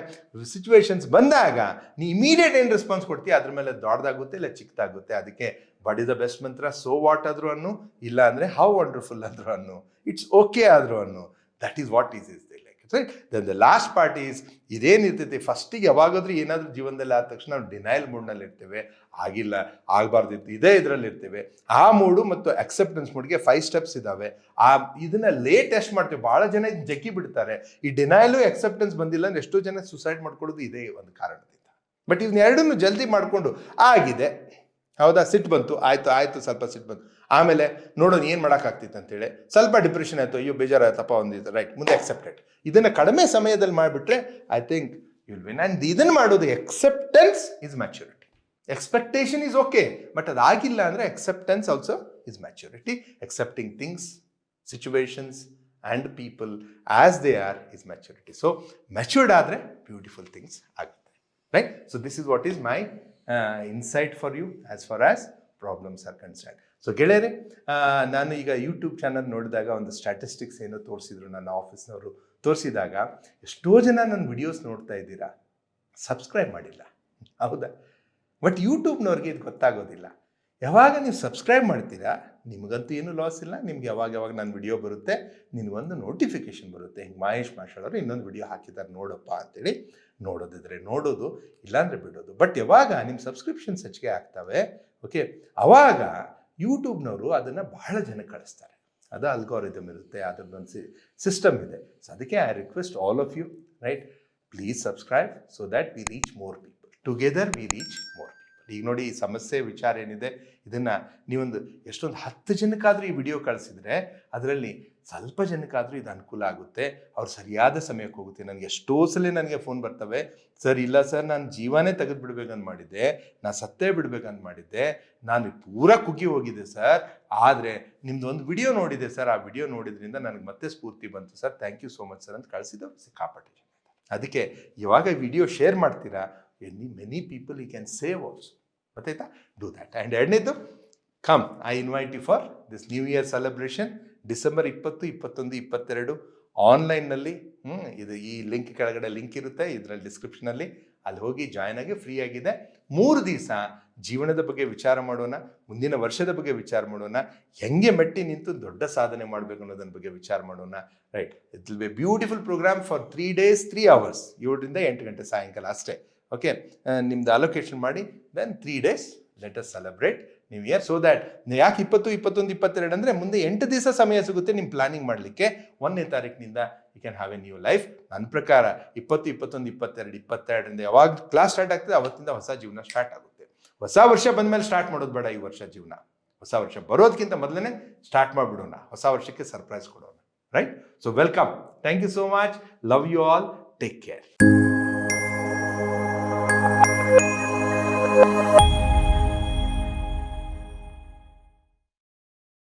situations ಬಂದಾಗ, ನೀ ಇಮಿಡಿಯೇಟ್ ಏನು ರೆಸ್ಪಾನ್ಸ್ ಕೊಡ್ತೀಯ? ಅದ್ರ ಮೇಲೆ ದೊಡ್ಡದಾಗುತ್ತೆ ಇಲ್ಲ ಚಿಕ್ಕದಾಗುತ್ತೆ? ಅದಕ್ಕೆ ಬಡಿ the best mantra so what ಆದರೂ ಅನ್ನು, ಇಲ್ಲ ಅಂದರೆ ಹೌ ವಂಡರ್ಫುಲ್ ಆದರೂ ಅನ್ನು ಇಟ್ಸ್ ಓಕೆ ಆದರೂ ಅನ್ನು. That is what is is right then the last part is ಇದೇನಿರ್ತೈತಿ ಫಸ್ಟಿಗೆ ಯಾವಾಗಾದ್ರೂ ಏನಾದರೂ ಜೀವನದಲ್ಲಿ ಆದ ತಕ್ಷಣ ನಾವು ಡಿನೈಲ್ ಮೂಡ್ನಲ್ಲಿ ಇರ್ತೇವೆ. ಆಗಿಲ್ಲ, ಆಗಬಾರ್ದಿತ್ತು, ಇದೇ ಇದರಲ್ಲಿ ಇರ್ತೇವೆ. ಆ ಮೂಡು ಮತ್ತು ಅಕ್ಸೆಪ್ಟೆನ್ಸ್ ಮೂಡ್ಗೆ ಫೈವ್ ಸ್ಟೆಪ್ಸ್ ಇದ್ದಾವೆ ಆ, ಇದನ್ನ ಲೇಟ್ ಟೆಸ್ಟ್ ಮಾಡ್ತೇವೆ. ಭಾಳ ಜನ ಜಕ್ಕಿ ಬಿಡ್ತಾರೆ. ಈ ಡಿನೈಲು ಅಕ್ಸೆಪ್ಟೆನ್ಸ್ ಬಂದಿಲ್ಲ ಅಂದ್ರೆ ಎಷ್ಟೋ ಜನ ಸುಸೈಡ್ ಮಾಡ್ಕೊಳ್ಳೋದು ಇದೇ ಒಂದು ಕಾರಣದಿಂದ. ಬಟ್ ಇದನ್ನ ಎರಡನ್ನೂ ಜಲ್ದಿ ಮಾಡಿಕೊಂಡು, ಆಗಿದೆ. ಹೌದಾ? ಸಿಟ್ಟು ಬಂತು. ಆಯಿತು ಆಯಿತು, ಸ್ವಲ್ಪ ಸಿಟ್ಟು ಬಂತು. ಆಮೇಲೆ ನೋಡೋಣ ಏನು ಮಾಡೋಕ್ಕಾಗ್ತಿತ್ತು ಅಂತೇಳಿ. ಸ್ವಲ್ಪ ಡಿಪ್ರೆಷನ್ ಆಯಿತು, ಅಯ್ಯೋ ಬೇಜಾರಾಯ್ತಪ್ಪ ಒಂದು ರೈಟ್ ಮುಂದೆ ಅಕ್ಸೆಪ್ಟೆಡ್ ಇದನ್ನು ಕಡಿಮೆ ಸಮಯದಲ್ಲಿ ಮಾಡಿಬಿಟ್ರೆ I think you'll win and ಇದನ್ನು ಮಾಡೋದು acceptance is maturity expectation is okay but ಅದಾಗಿಲ್ಲ ಅಂದರೆ acceptance also is maturity accepting things situations and people as they are is maturity so matured ಆದರೆ ಬ್ಯೂಟಿಫುಲ್ ಥಿಂಗ್ಸ್ ಆಗುತ್ತೆ. Right so this is what is my insight for you as for us problems are concern so ಗೆಳೆಯರೆ ನಾನು ಈಗ YouTube channel ನೋಡಿದಾಗ ಒಂದು statistics ಏನೋ ತೋರಿಸಿದ್ರು ನನ್ನ ಆಫೀಸ್ನವರು ತೋರಿಸಿದಾಗ, ಎಷ್ಟೋ ಜನ ನನ್ನ ವಿಡಿಯೋಸ್ ನೋಡ್ತಾ ಇದ್ದೀರಾ? ಸಬ್ಸ್ಕ್ರೈಬ್ ಮಾಡಿಲ್ಲ. ಹೌದಾ? ಬಟ್ ಯೂಟ್ಯೂಬ್ನವ್ರಿಗೆ ಇದು ಗೊತ್ತಾಗೋದಿಲ್ಲ. ಯಾವಾಗ ನೀವು ಸಬ್ಸ್ಕ್ರೈಬ್ ಮಾಡ್ತೀರಾ? ನಿಮಗಂತೂ ಏನೂ ಲಾಸ್ ಇಲ್ಲ. ನಿಮ್ಗೆ ಯಾವಾಗ ಯಾವಾಗ ನನ್ನ ವಿಡಿಯೋ ಬರುತ್ತೆ ನಿನಗೊಂದು ನೋಟಿಫಿಕೇಶನ್ ಬರುತ್ತೆ. ಹಿಂಗೆ ಮಹೇಶ್ ಮಾಷಾಳ್ ಅವರು ಇನ್ನೊಂದು ವಿಡಿಯೋ ಹಾಕಿದ್ದಾರೆ ನೋಡಪ್ಪ ಅಂತೇಳಿ ನೋಡೋದಿದ್ರೆ ನೋಡೋದು, ಇಲ್ಲಾಂದರೆ ಬಿಡೋದು. ಬಟ್ ಯಾವಾಗ ನಿಮ್ಮ ಸಬ್ಸ್ಕ್ರಿಪ್ಷನ್ಸ್ ಹೆಚ್ಚಿಗೆ ಆಗ್ತವೆ ಓಕೆ ಅವಾಗ ಯೂಟ್ಯೂಬ್ನವರು ಅದನ್ನು ಬಹಳ ಜನ ಕಳಿಸ್ತಾರೆ. ಅದು ಅಲ್ಗೋರಿದಮ್ ಇರುತ್ತೆ ಅದರದ್ದೊಂದು ಸಿ ಸಿಸ್ಟಮ್ ಇದೆ. ಸೊ ಅದಕ್ಕೆ I request all of you right please subscribe so that we reach more people together we reach more people ಈಗ ನೋಡಿ, ಈ ಸಮಸ್ಯೆ, ವಿಚಾರ ಏನಿದೆ, ಇದನ್ನು ನೀವೊಂದು ಎಷ್ಟೊಂದು ಹತ್ತು ಜನಕ್ಕಾದರೂ ಈ ವಿಡಿಯೋ ಕಳಿಸಿದ್ರೆ, ಅದರಲ್ಲಿ ಸ್ವಲ್ಪ ಜನಕ್ಕಾದರೂ ಇದು ಅನುಕೂಲ ಆಗುತ್ತೆ. ಅವ್ರು ಸರಿಯಾದ ಸಮಯಕ್ಕೆ ಹೋಗುತ್ತೆ. ನನಗೆ ಎಷ್ಟೋ ಸಲ ನನಗೆ ಫೋನ್ ಬರ್ತವೆ. ಸರ್, ಇಲ್ಲ ಸರ್, ನಾನು ಜೀವನೇ ತೆಗೆದು ಬಿಡ್ಬೇಕಂತ ಮಾಡಿದ್ದೆ. ನಾನು ಸತ್ತೇ ಬಿಡ್ಬೇಕಂತ ಮಾಡಿದ್ದೆ. ನಾನು ಪೂರ ಕುಗ್ಗಿ ಹೋಗಿದ್ದೆ ಸರ್. ಆದರೆ ನಿಮ್ದು ಒಂದು ವಿಡಿಯೋ ನೋಡಿದೆ ಸರ್. ಆ ವಿಡಿಯೋ ನೋಡಿದ್ರಿಂದ ನನಗೆ ಮತ್ತೆ ಸ್ಫೂರ್ತಿ ಬಂತು sir. Thank you so much sir ಅಂತ ಕಳಿಸಿದ ಸಿಕ್ಕಾಪಟ್ಟೆ ಅದಕ್ಕೆ ಇವಾಗ ವಿಡಿಯೋ ಶೇರ್ ಮಾಡ್ತೀರಾ? Any many people you can save also ಗೊತ್ತಾಯ್ತಾ? ಡೂ ದ್ಯಾಟ್ ಆ್ಯಂಡ್ ಎರಡನೇದು come I invite you for this new year celebration December ಇಪ್ಪತ್ತು, ಇಪ್ಪತ್ತೊಂದು, ಇಪ್ಪತ್ತೆರಡು ಆನ್ಲೈನ್ನಲ್ಲಿ ಹ್ಞೂ ಇದು ಈ ಲಿಂಕ್ ಕೆಳಗಡೆ ಲಿಂಕ್ ಇರುತ್ತೆ, ಇದರಲ್ಲಿ ಡಿಸ್ಕ್ರಿಪ್ಷನಲ್ಲಿ. ಅಲ್ಲಿ ಹೋಗಿ ಜಾಯ್ನ್ ಆಗಿ ಫ್ರೀ ಆಗಿದೆ. ಮೂರು ದಿವಸ ಜೀವನದ ಬಗ್ಗೆ ವಿಚಾರ ಮಾಡೋಣ, ಮುಂದಿನ ವರ್ಷದ ಬಗ್ಗೆ ವಿಚಾರ ಮಾಡೋಣ, ಹೆಂಗೆ ಮೆಟ್ಟಿ ನಿಂತು ದೊಡ್ಡ ಸಾಧನೆ ಮಾಡಬೇಕು ಅನ್ನೋದನ್ನ ಬಗ್ಗೆ ವಿಚಾರ ಮಾಡೋಣ, right? It will be beautiful programme for three days three hours ಏಳರಿಂದ ಎಂಟು ಗಂಟೆ ಸಾಯಂಕಾಲ ಅಷ್ಟೇ ಓಕೆ ನಿಮ್ದು ಅಲೋಕೇಶನ್ ಮಾಡಿ then three days let us celebrate new year so that ಯಾಕೆ ಇಪ್ಪತ್ತು, ಇಪ್ಪತ್ತೊಂದು, ಇಪ್ಪತ್ತೆರಡು ಅಂದರೆ ಮುಂದೆ ಎಂಟು ದಿವಸ ಸಮಯ ಸಿಗುತ್ತೆ ನಿಮ್ಮ ಪ್ಲಾನಿಂಗ್ ಮಾಡಲಿಕ್ಕೆ. ಒಂದನೇ ತಾರೀಕಿನಿಂದ you can have a new life ನನ್ನ ಪ್ರಕಾರ ಇಪ್ಪತ್ತು, ಇಪ್ಪತ್ತೊಂದು, ಇಪ್ಪತ್ತೆರಡು, ಇಪ್ಪತ್ತೆರಡರಿಂದ ಯಾವಾಗ ಕ್ಲಾಸ್ ಸ್ಟಾರ್ಟ್ ಆಗ್ತದೆ ಅವತ್ತಿಂದ ಹೊಸ ಜೀವನ ಸ್ಟಾರ್ಟ್ ಆಗುತ್ತೆ. ಹೊಸ ವರ್ಷ ಬಂದ ಮೇಲೆ ಸ್ಟಾರ್ಟ್ ಮಾಡೋದು ಬೇಡ ಈ ವರ್ಷ ಜೀವನ. ಹೊಸ ವರ್ಷ ಬರೋದಕ್ಕಿಂತ ಮೊದಲೇ ಸ್ಟಾರ್ಟ್ ಮಾಡಿಬಿಡೋಣ. ಹೊಸ ವರ್ಷಕ್ಕೆ ಸರ್ಪ್ರೈಸ್ ಕೊಡೋಣ. Right so welcome thank you so much love you all take care